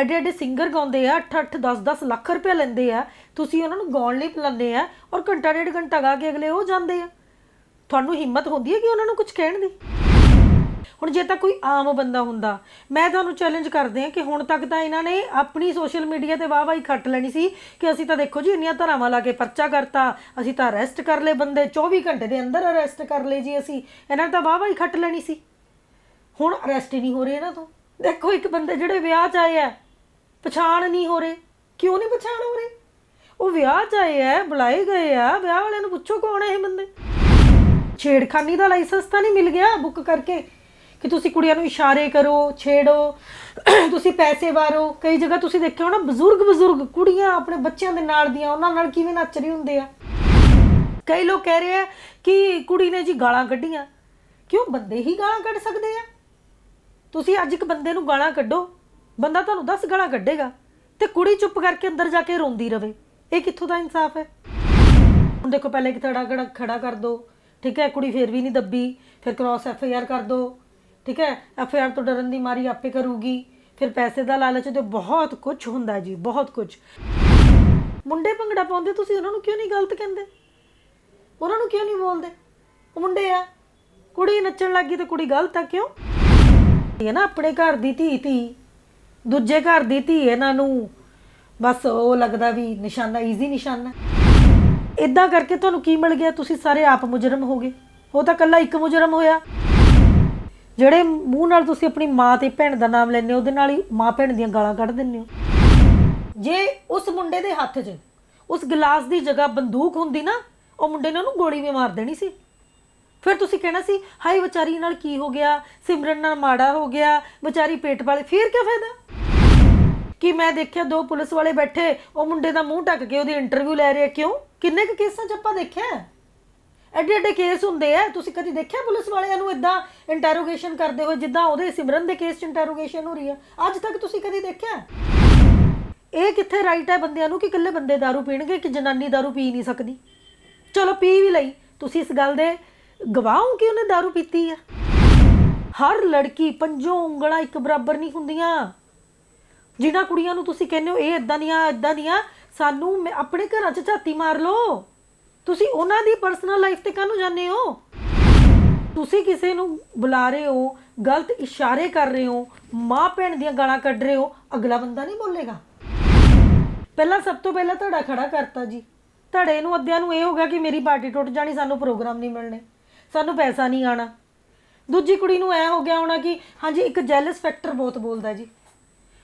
ਐਡੇ ਐਡੇ ਸਿੰਗਰ ਗਾਉਂਦੇ ਆ 8 8 10 10 ਲੱਖ ਰੁਪਏ ਲੈਂਦੇ ਆ। ਤੁਸੀਂ ਉਹਨਾਂ ਨੂੰ ਗਾਉਣ ਲਈ ਬੁਲਾਉਂਦੇ ਆ ਔਰ ਘੰਟਾ ਡੇਢ ਘੰਟਾ ਗਾ ਕੇ ਅਗਲੇ ਉਹ ਜਾਂਦੇ ਆ। ਤੁਹਾਨੂੰ ਹਿੰਮਤ ਹੁੰਦੀ ਹੈ ਕਿ ਉਹਨਾਂ ਨੂੰ ਕੁਝ ਕਹਿਣ ਦੀ? ਹੁਣ ਜੇ ਤਾਂ ਕੋਈ ਆਮ ਬੰਦਾ ਹੁੰਦਾ, ਮੈਂ ਤੁਹਾਨੂੰ ਚੈਲੰਜ ਕਰਦੇ ਆ ਕਿ ਹੁਣ ਤੱਕ ਤਾਂ ਇਹਨਾਂ ਨੇ ਆਪਣੀ ਸੋਸ਼ਲ ਮੀਡੀਆ ਤੇ ਵਾਹ ਵਾਹੀ ਖੱਟ ਲੈਣੀ ਸੀ ਕਿ ਅਸੀਂ ਤਾਂ ਦੇਖੋ ਜੀ ਇੰਨੀਆਂ ਧਰਾਵਾਂ ਲਾ ਕੇ ਪਰਚਾ ਕਰਤਾ, ਅਸੀਂ ਤਾਂ ਅਰੈਸਟ ਕਰ ਲਏ ਬੰਦੇ 24 ਘੰਟੇ ਦੇ ਅੰਦਰ ਅਰੈਸਟ ਕਰ ਲਏ ਜੀ ਅਸੀਂ, ਇਹਨਾਂ ਨੇ ਤਾਂ ਵਾਹ ਵਾਹੀ ਖੱਟ ਲੈਣੀ ਸੀ। ਹੁਣ ਅਰੈਸਟ ਹੀ ਨਹੀਂ ਹੋ ਰਹੇ ਇਹਨਾਂ ਤੋਂ। ਦੇਖੋ ਇੱਕ ਬੰਦੇ ਜਿਹੜੇ ਵਿਆਹ 'ਚ ਆਏ ਆ ਪਛਾਣ ਨਹੀਂ ਹੋ ਰਹੇ। ਕਿਉਂ ਨਹੀਂ ਪਛਾਣ ਹੋ ਰਹੇ? ਉਹ ਵਿਆਹ 'ਚ ਆਏ ਆ, ਬੁਲਾਏ ਗਏ ਆ, ਵਿਆਹ ਵਾਲਿਆਂ ਨੂੰ ਪੁੱਛੋ ਕੌਣ ਹੈ ਇਹ ਬੰਦੇ? ਛੇੜਖਾਨੀ ਦਾ ਲਾਇਸੈਂਸ ਤਾਂ ਨਹੀਂ ਮਿਲ ਗਿਆ ਬੁੱਕ ਕਰਕੇ ਕਿ ਤੁਸੀਂ ਕੁੜੀਆਂ ਨੂੰ ਇਸ਼ਾਰੇ ਕਰੋ, ਛੇੜੋ, ਤੁਸੀਂ ਪੈਸੇ ਵਾਰੋ। ਕਈ ਜਗ੍ਹਾ ਤੁਸੀਂ ਦੇਖਿਆ ਹੋਣਾ, ਬਜ਼ੁਰਗ ਬਜ਼ੁਰਗ ਕੁੜੀਆਂ ਆਪਣੇ ਬੱਚਿਆਂ ਦੇ ਨਾਲ ਦੀਆਂ, ਉਹਨਾਂ ਨਾਲ ਕਿਵੇਂ ਨੱਚ ਰਹੇ ਹੁੰਦੇ ਆ? ਕਈ ਲੋਕ ਕਹਿ ਰਹੇ ਆ ਕਿ ਕੁੜੀ ਨੇ ਜੀ ਗਾਲਾਂ ਕੱਢੀਆਂ। ਕਿਉਂ? ਬੰਦੇ ਹੀ ਗਾਲਾਂ ਕੱਢ ਸਕਦੇ ਆ। ਤੁਸੀਂ ਅੱਜ ਇੱਕ ਬੰਦੇ ਨੂੰ ਗਾਲਾਂ ਕੱਢੋ। ਬੰਦਾ ਤੁਹਾਨੂੰ 10 ਗਾਲਾਂ ਕੱਢੇਗਾ ਤੇ ਕੁੜੀ ਚੁੱਪ ਕਰਕੇ ਅੰਦਰ ਜਾ ਕੇ ਰੋਂਦੀ ਰਵੇ। ਇਹ ਕਿੱਥੋਂ ਦਾ ਇਨਸਾਫ ਹੈ? ਹੁਣ ਦੇਖੋ, ਪਹਿਲੇ ਇੱਕ ਤੜਾ ਖੜਾ ਖੜਾ ਕਰ ਦੋ, ਠੀਕ ਹੈ? ਕੁੜੀ ਫੇਰ ਵੀ ਨਹੀਂ ਦੱਬੀ, ਫਿਰ ਕ੍ਰਾਸ ਐਫ ਆਈ ਆਰ ਕਰ ਦੋ, ਠੀਕ ਹੈ? ਐਫ ਆਈ ਆਰ ਤੋਂ ਡਰਨ ਦੀ ਮਾਰੀ ਆਪੇ ਕਰੂਗੀ, ਫਿਰ ਪੈਸੇ ਦਾ ਲਾਲਚ ਤੇ ਬਹੁਤ ਕੁਝ ਹੁੰਦਾ ਜੀ, ਬਹੁਤ ਕੁਝ ਮੁੰਡੇ ਭੰਗੜਾ ਪਾਉਂਦੇ, ਤੁਸੀਂ ਉਹਨਾਂ ਨੂੰ ਕਿਉਂ ਨਹੀਂ ਗਲਤ ਕਹਿੰਦੇ? ਉਹਨਾਂ ਨੂੰ ਕਿਉਂ ਨਹੀਂ ਬੋਲਦੇ? ਉਹ ਮੁੰਡੇ ਆ। ਕੁੜੀ ਨੱਚਣ ਲੱਗੀ ਤੇ ਕੁੜੀ ਗਲਤ ਆ ਕਿਉਂ? ਇਹ ਹੈ ਨਾ ਆਪਣੇ ਘਰ ਦੀ ਧੀ ਧੀ ਦੂਜੇ ਘਰ ਦੀ ਧੀ ਇਹਨਾਂ ਨੂੰ ਬਸ ਉਹ ਲੱਗਦਾ ਵੀ ਨਿਸ਼ਾਨਾ ਈਜ਼ੀ ਨਿਸ਼ਾਨਾ। ਇਦਾਂ ਕਰਕੇ ਤੁਹਾਨੂੰ ਕੀ ਮਿਲ ਗਿਆ? ਤੁਸੀਂ ਸਾਰੇ ਆਪ ਮੁਜਰਮ ਹੋਗੇ ਉਹ ਤਾਂ ਕੱਲਾ ਇੱਕ ਮੁਜਰਮ ਹੋਇਆ। ਜਿਹੜੇ ਮੂੰਹ ਨਾਲ ਤੁਸੀਂ ਆਪਣੀ ਮਾਂ ਤੇ ਭੈਣ ਦਾ ਨਾਮ ਲੈਂਦੇ ਹੋ, ਉਹਦੇ ਨਾਲ ਹੀ ਮਾਂ ਭੈਣ ਦੀਆਂ ਗਾਲਾਂ ਕੱਢ ਦਿੰਦੇ ਹੋ। ਜੇ ਉਸ ਮੁੰਡੇ ਦੇ ਹੱਥ 'ਚ, ਉਸ ਗਲਾਸ ਦੀ ਜਗ੍ਹਾ ਬੰਦੂਕ ਹੁੰਦੀ ਨਾ, ਉਹ ਮੁੰਡੇ ਨੇ ਉਹਨੂੰ ਗੋਲੀ ਵੀ ਮਾਰ ਦੇਣੀ ਸੀ। ਫਿਰ ਤੁਸੀਂ ਕਹਿਣਾ ਸੀ, ਹਾਏ, ਵਿਚਾਰੀ ਨਾਲ ਕੀ ਹੋ ਗਿਆ? ਸਿਮਰਨ ਨਾਲ ਮਾੜਾ ਹੋ ਗਿਆ। ਵਿਚਾਰੀ ਪੇਟ ਵਾਲੇ, ਫਿਰ ਕੀ ਫਾਇਦਾ? ਕਿ ਮੈਂ ਦੇਖਿਆ ਦੋ ਪੁਲਿਸ ਵਾਲੇ ਬੈਠੇ ਉਹ ਮੁੰਡੇ ਦਾ ਮੂੰਹ ਢੱਕ ਕੇ ਉਹਦੀ ਇੰਟਰਵਿਊ ਲੈ ਰਹੇ ਆ ਕਿਉਂ ਕਿੰਨੇ ਕੁ ਕੇਸਾਂ 'ਚ ਆਪਾਂ ਦੇਖਿਆ ਹੈ? ਐਡੇ ਐਡੇ ਕੇਸ ਹੁੰਦੇ ਆ ਤੁਸੀਂ ਕਦੀ ਦੇਖਿਆ ਪੁਲਿਸ ਵਾਲਿਆਂ ਨੂੰ ਇਦਾਂ ਇੰਟਰੋਗੇਸ਼ਨ ਕਰਦੇ ਹੋਏ ਜਿੱਦਾਂ ਉਹਦੇ ਸਿਮਰਨ ਦੇ ਕੇਸ 'ਚ ਇੰਟਰੋਗੇਸ਼ਨ ਹੋ ਰਹੀ ਹੈ ਅੱਜ ਤੱਕ ਤੁਸੀਂ ਕਦੀ ਦੇਖਿਆ ਹੈ? ਇਹ ਕਿੱਥੇ ਰਾਈਟ ਹੈ ਬੰਦਿਆਂ ਨੂੰ ਕਿ ਇਕੱਲੇ ਬੰਦੇ दारू ਪੀਣਗੇ ਕਿ ਜਨਾਨੀ दारू ਪੀ ਨਹੀਂ ਸਕਦੀ ਚਲੋ ਪੀ ਵੀ ਲਈ ਤੁਸੀਂ ਇਸ ਗੱਲ ਦੇ ਗਵਾਹ ਹੋ ਕਿ ਉਹਨੇ दारू ਪੀਤੀ ਹੈ ਹਰ ਲੜਕੀ ਪੰਜੋਂ ਉਂਗਲਾਂ ਇੱਕ ਬਰਾਬਰ ਨਹੀਂ ਹੁੰਦੀਆਂ ਜਿਨ੍ਹਾਂ ਕੁੜੀਆਂ ਨੂੰ ਤੁਸੀਂ ਕਹਿੰਦੇ ਹੋ, ਇਹ ਇਦਾਂ ਦੀਆਂ ਇਦਾਂ ਦੀਆਂ, ਸਾਨੂੰ ਮੈਂ- ਆਪਣੇ ਘਰਾਂ 'ਚ ਝਾਤੀ ਮਾਰ ਲਓ। ਤੁਸੀਂ ਉਹਨਾਂ ਦੀ ਪਰਸਨਲ ਲਾਈਫ ਤੇ ਕਾਹਨੂੰ ਜਾਂਦੇ ਹੋ? ਤੁਸੀਂ ਕਿਸੇ ਨੂੰ ਬੁਲਾ ਰਹੇ ਹੋ, ਗਲਤ ਇਸ਼ਾਰੇ ਕਰ ਰਹੇ ਹੋ ਮਾਂ ਭੈਣ ਦੀਆਂ ਗਾਲਾਂ ਕੱਢ ਰਹੇ ਹੋ, ਅਗਲਾ ਬੰਦਾ ਨਹੀਂ ਬੋਲੇਗਾ। ਪਹਿਲਾਂ ਸਭ ਤੋਂ ਪਹਿਲਾਂ ਧੜਾ ਖੜਾ ਕਰਤਾ ਜੀ। ਧੜੇ ਨੂੰ ਅੱਧਿਆਂ ਨੂੰ ਇਹ ਹੋ ਗਿਆ ਕਿ ਮੇਰੀ ਪਾਰਟੀ ਟੁੱਟ ਜਾਣੀ, ਸਾਨੂੰ ਪ੍ਰੋਗਰਾਮ ਨਹੀਂ ਮਿਲਣੇ। ਸਾਨੂੰ ਪੈਸਾ ਨਹੀਂ ਆਣਾ ਦੂਜੀ ਕੁੜੀ ਨੂੰ ਐ ਹੋ ਗਿਆ ਹੋਣਾ ਕਿ ਹਾਂਜੀ, ਇੱਕ ਜੈਲਸ ਫੈਕਟਰ ਬਹੁਤ ਬੋਲਦਾ ਜੀ।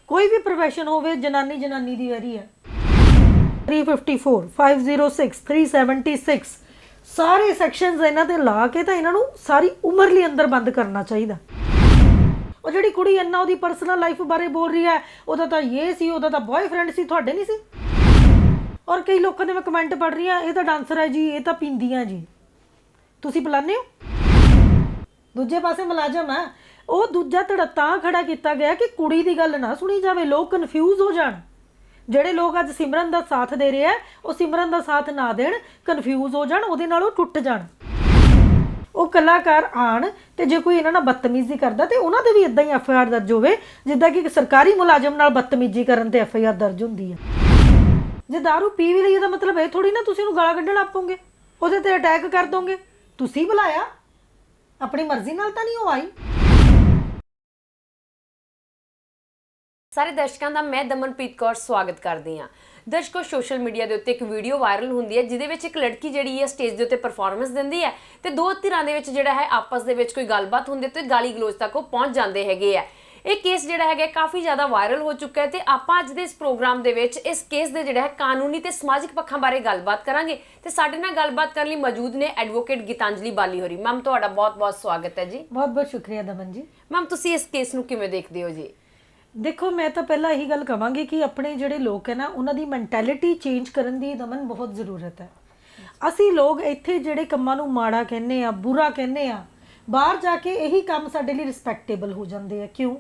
ਕੋਈ ਵੀ ਪ੍ਰੋਫੈਸ਼ਨ ਹੋਵੇ, ਜਨਾਨੀ ਜਨਾਨੀ ਦੀ ਵਰੀ ਹੈ। 354 506 376 ਸਾਰੇ ਸੈਕਸ਼ਨਸ ਇਹਨਾਂ ਤੇ ਲਾ ਕੇ ਤਾਂ ਇਹਨਾਂ ਨੂੰ ਸਾਰੀ ਉਮਰ ਲਈ ਅੰਦਰ ਬੰਦ ਕਰਨਾ ਚਾਹੀਦਾ। ਉਹ ਜਿਹੜੀ ਕੁੜੀ ਇੰਨਾ ਉਹਦੀ ਪਰਸਨਲ ਲਾਈਫ ਬਾਰੇ ਬੋਲ ਰਹੀ ਹੈ, ਉਹਦਾ ਤਾਂ ਇਹ ਸੀ, ਉਹਦਾ ਤਾਂ ਬॉयਫ੍ਰੈਂਡ ਸੀ, ਤੁਹਾਡੇ ਨਹੀਂ ਸੀ। ਔਰ ਕਈ ਲੋਕਾਂ ਦੇ ਮੈਂ ਕਮੈਂਟ ਪੜ ਰਹੀ ਆ ਇਹ ਤਾਂ ਡਾਂਸਰ ਹੈ ਜੀ, ਇਹ ਤਾਂ ਪੀਂਦੀਆਂ ਜੀ। ਤੁਸੀਂ ਬੁਲਾਉਂਦੇ ਹੋ? ਦੂਜੇ ਪਾਸੇ ਮੁਲਾਜ਼ਮ ਹੈ ਉਹ ਦੂਜਾ ਧੜਾ ਤਾਂ ਖੜਾ ਕੀਤਾ ਗਿਆ ਕਿ ਕੁੜੀ ਦੀ ਗੱਲ ਨਾ ਸੁਣੀ ਜਾਵੇ, ਲੋਕ ਕਨਫਿਊਜ਼ ਹੋ ਜਾਣ। ਜਿਹੜੇ ਲੋਕ ਅੱਜ ਸਿਮਰਨ ਦਾ ਸਾਥ ਦੇ ਰਹੇ ਆ, ਉਹ ਸਿਮਰਨ ਦਾ ਸਾਥ ਨਾ ਦੇਣ ਕਨਫਿਊਜ਼ ਹੋ ਜਾਣ, ਉਹਦੇ ਨਾਲ ਉਹ ਟੁੱਟ ਜਾਣ। ਉਹ ਕਲਾਕਾਰ ਆਣ ਤੇ ਜੇ ਕੋਈ ਇਹਨਾਂ ਨਾਲ ਬਦਤਮੀਜ਼ੀ ਕਰਦਾ ਤੇ ਉਹਨਾਂ ਤੇ ਵੀ ਇਦਾਂ ਹੀ ਐਫ ਆਈ ਆਰ ਦਰਜ ਹੋਵੇ, ਜਿੱਦਾਂ ਕਿ ਇੱਕ ਸਰਕਾਰੀ ਮੁਲਾਜ਼ਮ ਨਾਲ ਬਦਤਮੀਜ਼ੀ ਕਰਨ ਤੇ ਐਫ ਆਈ ਆਰ ਦਰਜ ਹੁੰਦੀ ਹੈ ਜੇ दारू ਪੀ ਵੀ ਲਈ ਤਾਂ ਮਤਲਬ ਇਹ ਥੋੜੀ ਨਾ ਤੁਸੀਂ ਉਹਨੂੰ ਗਾਲਾਂ ਕੱਢਣ ਆਪੋਗੇ, ਉਹਦੇ ਤੇ ਅਟੈਕ ਕਰ ਦੋਗੇ। ਤੁਸੀਂ ਬੁਲਾਇਆ, ਆਪਣੀ ਮਰਜ਼ੀ ਨਾਲ ਤਾਂ ਨਹੀਂ ਉਹ ਆਈ। ਸਾਰੇ ਦਰਸ਼ਕਾਂ ਦਾ ਮੈਂ ਦਮਨਪ੍ਰੀਤ ਕੌਰ ਸਵਾਗਤ ਕਰਦੀ ਹਾਂ। ਦਰਸ਼ਕੋ ਸੋਸ਼ਲ ਮੀਡੀਆ ਦੇ ਉੱਤੇ ਇੱਕ ਵੀਡੀਓ ਵਾਇਰਲ ਹੁੰਦੀ ਹੈ ਜਿਹਦੇ ਵਿੱਚ ਇੱਕ ਲੜਕੀ ਜਿਹੜੀ ਹੈ ਸਟੇਜ ਦੇ ਉੱਤੇ ਪਰਫਾਰਮੈਂਸ ਦਿੰਦੀ ਹੈ ਤੇ ਦੋ ਧਿਰਾਂ ਦੇ ਵਿੱਚ ਜਿਹੜਾ ਹੈ ਆਪਸ ਦੇ ਵਿੱਚ ਕੋਈ ਗੱਲਬਾਤ ਹੁੰਦੀ ਤੇ ਗਾਲੀ ਗਲੋਚ ਤੱਕ ਉਹ ਪਹੁੰਚ ਜਾਂਦੇ ਹੈਗੇ ਆ। ਇਹ ਕੇਸ ਜਿਹੜਾ ਹੈਗਾ ਕਾਫੀ ਜ਼ਿਆਦਾ ਵਾਇਰਲ ਹੋ ਚੁੱਕਾ ਹੈ ਤੇ ਆਪਾਂ ਅੱਜ ਦੇ ਇਸ ਪ੍ਰੋਗਰਾਮ ਦੇ ਵਿੱਚ ਇਸ ਕੇਸ ਦੇ ਜਿਹੜਾ ਹੈ ਕਾਨੂੰਨੀ ਤੇ ਸਮਾਜਿਕ ਪੱਖਾਂ ਬਾਰੇ ਗੱਲਬਾਤ ਕਰਾਂਗੇ ਤੇ ਸਾਡੇ ਨਾਲ ਗੱਲਬਾਤ ਕਰਨ ਲਈ ਮੌਜੂਦ ਨੇ ਐਡਵੋਕੇਟ ਗੀਤਾਂਜਲੀ ਬਾਲੀ ਹੋਰੀ ਮੈਮ ਤੁਹਾਡਾ ਬਹੁਤ-ਬਹੁਤ ਸਵਾਗਤ ਹੈ ਜੀ। ਬਹੁਤ ਬਹੁਤ ਸ਼ੁਕਰੀਆ ਦਮਨ ਜੀ। ਮੈਮ ਤੁਸੀਂ ਇਸ ਕੇਸ ਨੂੰ ਕਿਵੇਂ ਦੇਖਦੇ ਹੋ ਜੀ? ਦੇਖੋ, ਮੈਂ ਤਾਂ ਪਹਿਲਾਂ ਇਹੀ ਗੱਲ ਕਵਾਂਗੀ ਕਿ ਆਪਣੇ ਜਿਹੜੇ ਲੋਕ ਹੈ ਨਾ, ਉਹਨਾਂ ਦੀ ਮੈਂਟੈਲਿਟੀ ਚੇਂਜ ਕਰਨ ਦੀ ਦਮਨ ਬਹੁਤ ਜ਼ਰੂਰਤ ਹੈ। ਅਸੀਂ ਲੋਕ ਇੱਥੇ ਜਿਹੜੇ ਕੰਮਾਂ ਨੂੰ ਮਾੜਾ ਕਹਿੰਦੇ ਆ ਬੁਰਾ ਕਹਿੰਦੇ ਆ ਬਾਹਰ ਜਾ ਕੇ ਇਹੀ ਕੰਮ ਸਾਡੇ ਲਈ ਰਿਸਪੈਕਟੇਬਲ ਹੋ ਜਾਂਦੇ ਆ। ਕਿਉਂ?